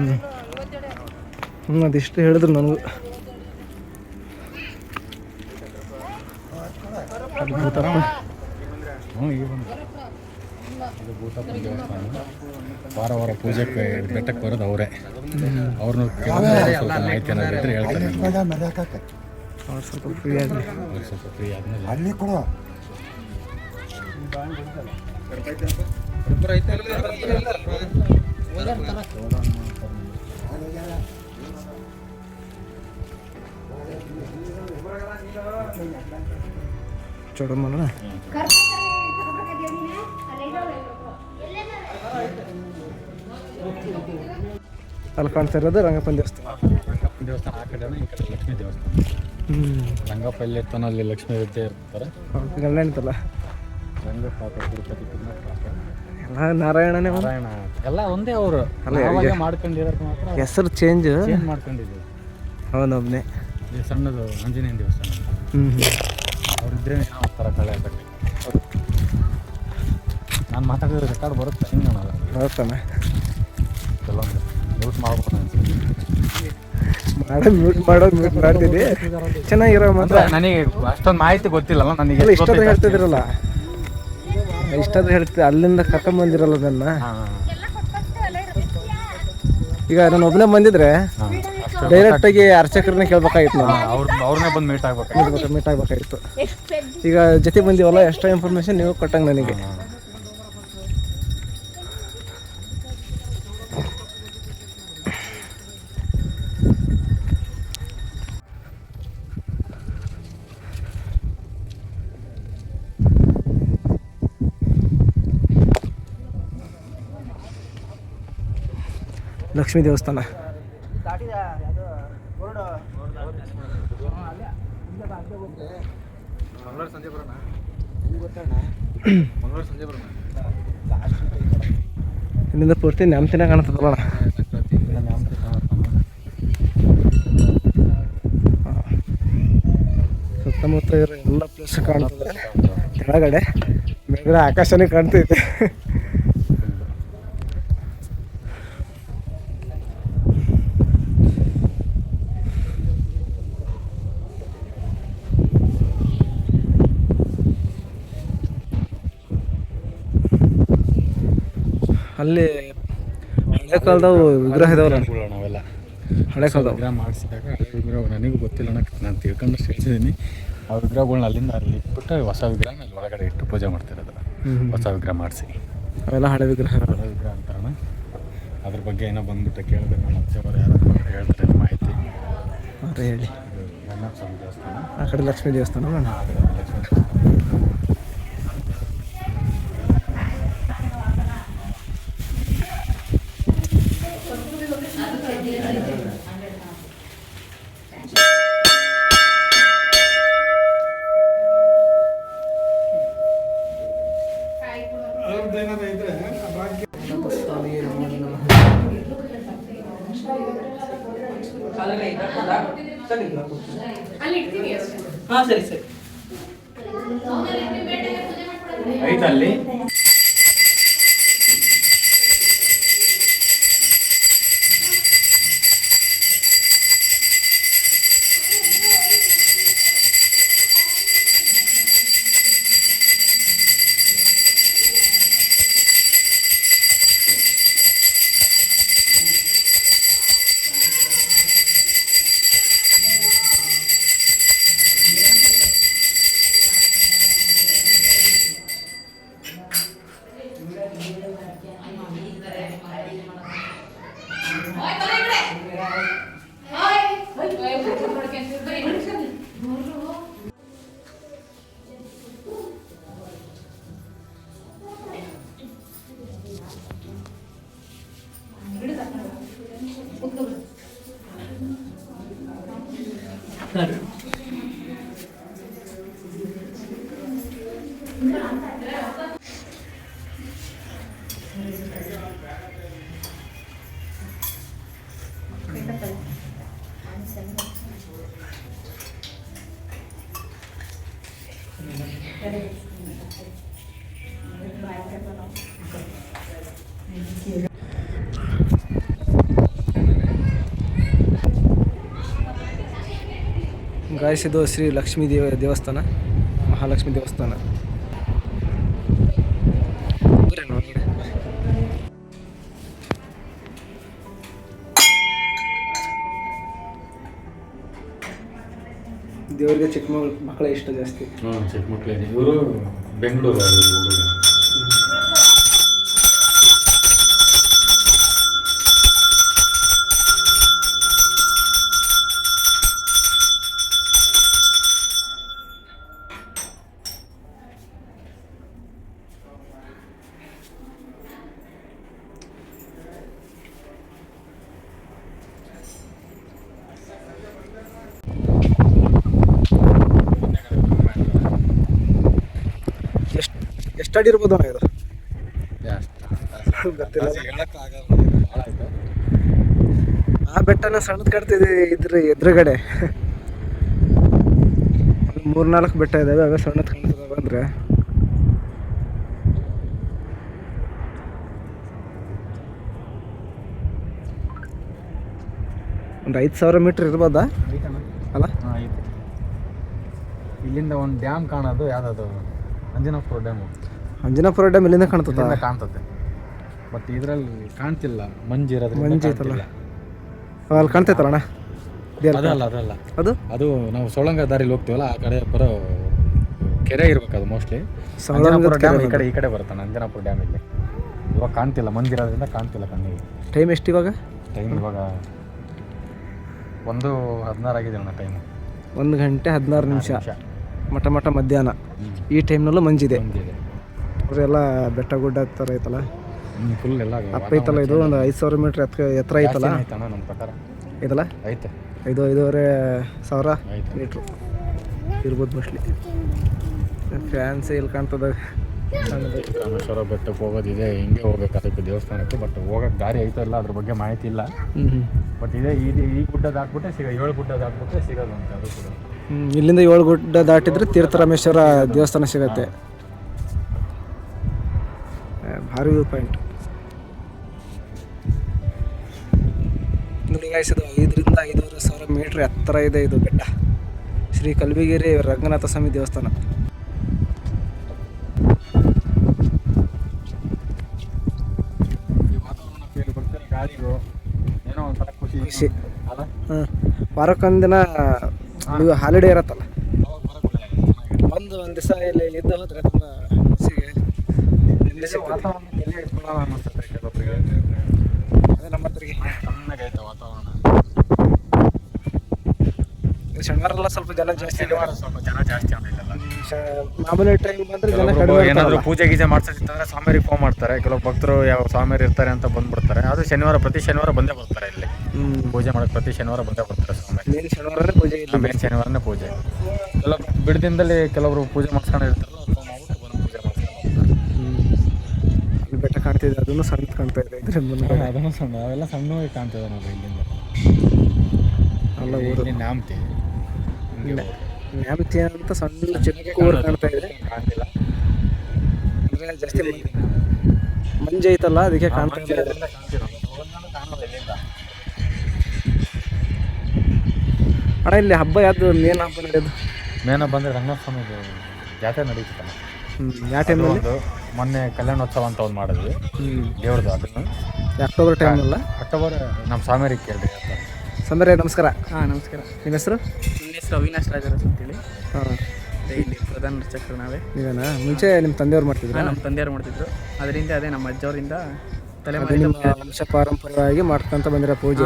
ಹ್ಞೂ ಅದಿಷ್ಟು ಹೇಳಿದ್ರು ನನಗೂ. ಅದು ಭೂತಪ್ಪ ಹ್ಞೂ ಈಗ ಬಂದು ಇದು ಭೂತಪ್ಪ ದೇವಸ್ಥಾನ ವಾರ ವಾರ ಪೂಜೆಗೆ ಬೆಟ್ಟಕ್ಕೆ ಬರೋದು ಅವರೇ. ಅವ್ರನ್ನ ಸ್ವಲ್ಪ ಮಾಹಿತಿ ಏನಾದ್ರು ಇದ್ರೆ ಹೇಳ್ತಾರೆ. ಅವ್ರು ಸ್ವಲ್ಪ ಫ್ರೀ ಆಗಲಿ ಅವ್ರು ಸ್ವಲ್ಪ ಫ್ರೀ ಆದ್ಮೇಲೆ. ಅಲ್ಲಿ ಕೊಡು. ಅಲ್ಲಿ ಕಾಣ್ತಾ ಇರೋದು ರಂಗಪ್ಪನ ದೇವಸ್ಥಾನ. ದೇವಸ್ಥಾನ ಆ ಕಡೆನ ಈ ಕಡೆ ಲಕ್ಷ್ಮೀ ದೇವಸ್ಥಾನ. ಹ್ಞೂ ರಂಗಪ್ಪ ಎಲ್ಲಿ ಇರ್ತಾನೋ ಅಲ್ಲಿ ಲಕ್ಷ್ಮೀ ಇದ್ದೇ ಇರ್ತಾರೆ. ಗಂಡ ರಂಗಪ್ಪ ಕಡೆ ತಿರುಪತಿ ಕಡೆ. ಎಲ್ಲ ನಾರಾಯಣನೇ ನಾರಾಯಣ. ಎಲ್ಲ ಒಂದೇ ಅವರು ಅಲ್ಲ, ಮಾಡ್ಕೊಂಡಿರೋದು ಮಾತ್ರ ಹೆಸರು ಚೇಂಜ್ ಚೇಂಜ್ ಮಾಡ್ಕೊಂಡಿದ್ದೀವಿ. ಅವನೊಬ್ಬನೇ ಸಣ್ಣದು ಆಂಜನೇಯನ ದೇವಸ್ಥಾನ ಹ್ಞೂ ಅವ್ರಿದ್ರೆ ಏನೋ ಒಂಥರ ಕಳೆ ಕಟ್ಟಿ ನಾನು ಮಾತಾಡಿದ್ರೆ ರೆಕಾರ್ಡ್ ಬರುತ್ತೆ? ಹಿಂಗೆ ನಾನು ಬರುತ್ತಾನೆ. ಕೆಲವೊಂದು ಮ್ಯೂಟ್ ಮಾಡೋದು ಮ್ಯೂಟ್ ಮಾಡೋದು ಮ್ಯೂಟ್ ಮಾಡ್ತೀನಿ. ಚೆನ್ನಾಗಿರೋ ಮಾತ್ರ. ನನಗೆ ಅಷ್ಟೊಂದು ಮಾಹಿತಿ ಗೊತ್ತಿಲ್ಲಲ್ಲ ನನಗೆ ಇಷ್ಟಾದ್ರೆ. ಹೇಳ್ತಿದ್ರಲ್ಲ. ಇಷ್ಟಾದ್ರೆ ಹೇಳ್ತಿ ಅಲ್ಲಿಂದ ಕರ್ಕೊಂಬಂದಿರಲ್ಲ ಅದನ್ನ. ಈಗ ನಾನು ಒಬ್ಬನೇ ಬಂದಿದ್ರೆ ಹಾ, ಅಷ್ಟು ಡೈರೆಕ್ಟ್ ಆಗಿ ಅರ್ಚಕರನ್ನೇ ಕೇಳ್ಬೇಕಾಗಿತ್ತು ನಾನು. ಅವ್ರ ಅವ್ರನ್ನೇ ಬಂದು ಮೀಟ್ ಆಗ್ಬೇಕು ಮೀಟ್ ಆಗ್ಬೇಕಾಗಿತ್ತು. ಈಗ ಜೊತೆ ಬಂದೀವಲ್ಲ ಎಕ್ಸ್ಟ್ರಾ ಇನ್ಫಾರ್ಮೇಷನ್ ನೀವು ಕೊಟ್ಟಂಗೆ ನನಗೆ. ಲಕ್ಷ್ಮೀ ದೇವಸ್ಥಾನ. ಇಲ್ಲಿಂದ ಪೂರ್ತಿ ನೆಮ್ಮತಿನ ಕಾಣ್ತದಲ್ಲ ಸುತ್ತಮುತ್ತ ಇರೋ ಎಲ್ಲ ಪ್ಲೇಸ್ ಕಾಣ್ತದೆ. ಕೆಳಗಡೆ ಬೇಗ ಆಕಾಶನೇ ಕಾಣ್ತೈತೆ. ಅಲ್ಲಿ ಹಳೆ ಕಾಲದವು ವಿಗ್ರಹ ಇದಾವಲ್ಲ ನಾವೆಲ್ಲ ಹಳೆ ಕಾಲದ ವಿಗ್ರಹ ಮಾಡಿಸಿದಾಗ ಹಳೆ ವಿಗ್ರಹ ನನಗೂ ಗೊತ್ತಿಲ್ಲ ನಾನು ತಿಳ್ಕೊಂಡು ಹೇಳ್ತಿದ್ದೀನಿ ಆ ವಿಗ್ರಹಗಳನ್ನ ಅಲ್ಲಿಂದ ಅಲ್ಲಿ ಇಟ್ಬಿಟ್ಟು ಹೊಸ ವಿಗ್ರಹನ ಅಲ್ಲಿ ಒಳಗಡೆ ಇಟ್ಟು ಪೂಜೆ ಮಾಡ್ತಿರೋದು. ಹೊಸ ವಿಗ್ರಹ ಮಾಡಿಸಿ. ಅವೆಲ್ಲ ಹಳೆ ವಿಗ್ರಹ. ಹಳೆ ವಿಗ್ರಹ ಅಂತಾರಣ ಅದ್ರ ಬಗ್ಗೆ ಏನೋ ಬಂದ್ಬಿಟ್ಟು ಕೇಳಿದ್ರೆ ನಮ್ಮ ಅಜ್ಜವರು ಯಾರು ಹೇಳ್ತಾರೆ ಮಾಹಿತಿ. ಹೇಳಿ. ರಂಗನಾಥ ಸ್ವಾಮಿ ದೇವಸ್ಥಾನ. ಆ ಕಡೆ ಲಕ್ಷ್ಮೀ ದೇವಸ್ಥಾನ ಗಾಯಸ್ ಇದು ಶ್ರೀ ಲಕ್ಷ್ಮೀ ದೇವ ದೇವಸ್ಥಾನ ಮಹಾ ಮಹಾಲಕ್ಷ್ಮಿ ದೇವಸ್ಥಾನ. ದೇವರಿಗೆ ಚಿಕ್ಕ ಮಕ್ಕಳ ಇಷ್ಟ ಜಾಸ್ತಿ. ಹ್ಞೂ ಚಿಕ್ಕ ಇವರು ಬೆಂಗಳೂರು ಎಷ್ಟು ಅಡಿ ಇರ್ಬೋದು ಅಣ್ಣ ಇದು? ಗೊತ್ತಿಲ್ಲ. ಆ ಬೆಟ್ಟನ ಸಣ್ಣದು ಕಟ್ತಿದ್ವಿ ಇದ್ರ ಎದುರುಗಡೆ. ಮೂರ್ನಾಲ್ಕು ಬೆಟ್ಟ ಇದಾವೆ ಅವೇ ಸಣ್ಣದು ಕಾಣ್ತದವ ಅಂದ್ರೆ. ಒಂದು ಐದು ಸಾವಿರ ಮೀಟ್ರ್ ಇರ್ಬೋದಾ? ಅಲ್ಲ? ಇಲ್ಲಿಂದ ಒಂದು ಡ್ಯಾಮ್ ಕಾಣೋದು ಯಾವ್ದದು? ಅಂಜನಾಪುರ ಡ್ಯಾಮು. ಅಂಜನಾಪುರ ಡ್ಯಾಮ್ ಇಲ್ಲಿಂದ ಕಾಣ್ತದ? ಇಲ್ಲಿಂದ ಕಾಣ್ತದೆ. ಬಟ್ ಇದರಲ್ಲಿ ಕಾಣ್ತಿಲ್ಲ. ಮಂಜು ಇರೋದ್ರಿಂದ ಮಂಜು ಐತಲ್ಲ? ಕಾಣ್ತಿಲ್ಲ. ಅಲ್ಲಿ ಕಾಣ್ತೈತಲ್ಲ ಅಣ್ಣ? ದೇವ್ರ ಅದಲ್ಲ ಅದಲ್ಲ ಅದು ಅದು? ನಾವು ಸೋಳಂಗ ದಾರಿಲಿ ಹೋಗ್ತೀವಲ್ಲ ಆ ಕಡೆ ಬರೋ ಕೆರೆ ಇರ್ಬೇಕು ಅದು ಮೋಸ್ಟ್ಲಿ ಸವಳಂಗದ ಅಂಜನಾಪುರ ಡ್ಯಾಮ್ ಈ ಕಡೆ ಈ ಕಡೆ ಬರ್ತಾನೆ ಅಂಜನಾಪುರ ಡ್ಯಾಮ್ ಇಲ್ಲಿ. ಇವಾಗ ಕಾಣ್ತಿಲ್ಲ ಮಂಜಿರೋದ್ರಿಂದ ಕಾಣ್ತಿಲ್ಲ ಕಣ್ಣಿಗೆ ಟೈಮ್ ಎಷ್ಟು ಇವಾಗ? ಟೈಮ್ ಇವಾಗ ಒಂದು ಹದಿನಾರು ಆಗಿದೆ ಅಣ್ಣ ಟೈಮ್ ಒಂದು ಗಂಟೆ ಹದಿನಾರು ನಿಮಿಷ. ಮಟ ಮಟ ಮಧ್ಯಾಹ್ನ. ಈ ಟೈಮ್ನಲ್ಲೂ ಮಂಜಿದೆ ಮಂಜಿದೆ ಎಲ್ಲ ಬೆಟ್ಟ ಗುಡ್ಡ ಥರ ಐತಲ್ಲ? ಫುಲ್ ಎಲ್ಲ ಅಪ್ಪ ಐತಲ್ಲ ಇದು? ಒಂದು ಐದು ಸಾವಿರ ಮೀಟ್ರ್ ಎತ್ತ ಎತ್ತರ ಐತಲ್ಲ? ನಮ್ಮ ಪ್ರಕಾರ. ಐತಲ್ಲ ಐತೆ. ಐದು ಐದೂವರೆ ಸಾವಿರ ಮೀಟ್ರು ಇರ್ಬೋದು ಮೋಸ್ಟ್ಲಿ ಫ್ಯಾನ್ಸಿ ಇಲ್ಲಿ ಕಾಣ್ತದೆ? ರಾಮೇಶ್ವರ ಬೆಟ್ಟಕ್ಕೆ ಹೋಗೋದಿದೆ ಹಿಂಗೆ ಹೋಗ್ಬೇಕು ಅದಕ್ಕೆ ದೇವಸ್ಥಾನಕ್ಕೆ ಬಟ್ ಹೋಗಕ್ಕೆ ದಾರಿ ಐತೋ ಇಲ್ಲ ಅದ್ರ ಬಗ್ಗೆ ಮಾಹಿತಿ ಇಲ್ಲ. ಬಟ್ ಇದೆ ಇದು ಈ ಗುಡ್ಡ ದಾಟ್ಬಿಟ್ಟೆ ಸಿಗ ಏಳು ಗುಡ್ಡ ದಾಟ್ಬಿಟ್ಟೆ ಸಿಗೋದು ಅಂತ ಅದು ಕೂಡ. ಇಲ್ಲಿಂದ ಏಳು ಗುಡ್ಡ ದಾಟಿದ್ರೆ ತೀರ್ಥರಾಮೇಶ್ವರ ದೇವಸ್ಥಾನ ಸಿಗತ್ತೆ. ಆ, ಭಾರಿ ವ್ಯೂ ಪಾಯಿಂಟ್ ಇದು ಐದರಿಂದ ಐದೂವರೆ ಸಾವಿರ ಮೀಟ್ರ್ ಎತ್ತರ ಇದೆ ಇದು ಬೆಟ್ಟ. ಶ್ರೀ ಕಲ್ಬಿಗಿರಿ ರಂಗನಾಥ ಸ್ವಾಮಿ ದೇವಸ್ಥಾನ. ಖುಷಿ. ವಾರಕ್ಕೊಂದಿನ ಇದು ಹಾಲಿಡೇ ಇರತ್ತಲ್ಲ? ಒಂದು ಒಂದು ದಿವಸ ಇಲ್ಲಿ ಇದ್ದ ಹೋದ್ರೆ ತುಂಬ ಖುಷಿಗೆ ನೆಮ್ಮದಿ ಸಿಗ್ತದೆ. ವಾತಾವರಣ ಎಲ್ಲಿ ಇಟ್ಕೊಳ್ಳೋಣ ಅನ್ನಿಸುತ್ತೆ ಕೆಲವೊಬ್ಬರಿಗೆ ಅದೇ ನಮ್ಮ ಹತ್ರಿಗೆ ಚೆನ್ನಾಗೈತೆ ವಾತಾವರಣ. ಶನಿವಾರ ಎಲ್ಲ ಸ್ವಲ್ಪ ಜನ ಜಾಸ್ತಿ ಶನಿವಾರ ಸ್ವಲ್ಪ ಜನ ಜಾಸ್ತಿ ಆಗಿಲ್ಲ ಮಾಮೂಲಿ ಟೈಮ್ ಬಂದ್ರೆ ಜನ ಕಡಿಮೆ ಏನಾದ್ರು. ಪೂಜೆ ಗೀಜೆ ಮಾಡ್ಸೋದಿತ್ತಂದ್ರೆ ಸ್ವಾಮಿಯರಿಗೆ ಫೋನ್ ಮಾಡ್ತಾರೆ. ಕೆಲವು ಭಕ್ತರು ಯಾವ ಸ್ವಾಮಿಯರು ಇರ್ತಾರೆ ಅಂತ ಬಂದ್ಬಿಡ್ತಾರೆ. ಅದು ಶನಿವಾರ ಪ್ರತಿ ಶನಿವಾರ ಬಂದೇ ಬರ್ತಾರೆ ಇಲ್ಲಿ. ಹ್ಮ್. ಪೂಜೆ ಮಾಡಕ್ಕೆ ಪ್ರತಿ ಶನಿವಾರ ಬಂದೇ ಬರ್ತಾರೆ ಸ್ವಾಮಿ ಮೇನ್ ಶನಿವಾರನೇ ಪೂಜೆ ಇಲ್ಲ. ಮೇನ್ ಶನಿವಾರನೇ ಪೂಜೆ. ಕೆಲವು ಬಿಡದಿಂದಲೇ ಕೆಲವರು ಪೂಜೆ ಮಾಡ್ಸ್ಕೊಂಡು ಅದನ್ನು ಸಣ್ಣ ಕಾಣ್ತಾ ಇದೆ ಇದ್ರ ಮುಂದೆ ಅದನ್ನು ಸಣ್ಣ ಅವೆಲ್ಲ ಸಣ್ಣವಾಗಿ ಕಾಣ್ತದೆ ನೋಡ್ರಿ ಇಲ್ಲಿಂದ. ಅಲ್ಲ ಊರು ನ್ಯಾಮತಿ. ನ್ಯಾಮ್ತಿ ಅಂತ ಸಣ್ಣ ಚಿಕ್ಕ ಊರು ಕಾಣ್ತಾ ಇದೆ. ಕಾಣ್ತಿಲ್ಲ. ಅಂದ್ರೆ ಜಾಸ್ತಿ ಮಂಜು- ಐತಲ್ಲ ಅದಕ್ಕೆ ಕಾಣ್ತಾ ಇದೆ. ಅಣ್ಣ ಇಲ್ಲಿ ಹಬ್ಬ ಯಾವ್ದು ಮೇನ್ ಹಬ್ಬ ನಡೆಯೋದು? ಮೇನ ಬಂದರೆ ಸ್ವಾಮಿ ಜಾತ್ರೆ ಹ್ಞೂ ಯಾವ ಟೈಮಲ್ಲಿ ಮೊನ್ನೆ ಕಲ್ಯಾಣೋತ್ಸವ ಅಂತ ಒಂದು ಮಾಡಿದ್ವಿ. ದೇವ್ರದ್ದು ಅದನ್ನು ಅಕ್ಟೋಬರ್ ಟೈಮಲ್ಲ? ಅಕ್ಟೋಬರ್ ನಮ್ಮ ಸಾಮೇರಿಗೆ ಕೇಳ್ರಿ. ಅಂತ ನಮಸ್ಕಾರ. ಹಾಂ ನಮಸ್ಕಾರ. ನಿಮ್ಮ ಹೆಸರು? ನಿಮ್ಮ ಹೆಸರು ಅವಿನಾಶ್ ರಾಜರಸ್ ಅಂತೇಳಿ. ಹಾಂ. ಇಲ್ಲಿ ಪ್ರಧಾನ ಅರ್ಚಕರು ನಾವೇ. ನೀವೇನಾ? ಮುಂಚೆ ನಿಮ್ಮ ತಂದೆಯವ್ರು ಮಾಡ್ತಿದ್ರು? ನಮ್ಮ ತಂದೆಯವ್ರು ಮಾಡ್ತಿದ್ರು. ಅದರಿಂದ ಅದೇ ನಮ್ಮ ಅಜ್ಜವರಿಂದ ತಲೆಮಾರಿ ವಂಶ ಪಾರಂಪರವಾಗಿ ಮಾಡ್ಕೊಂತ ಬಂದಿರೋ ಪೂಜೆ.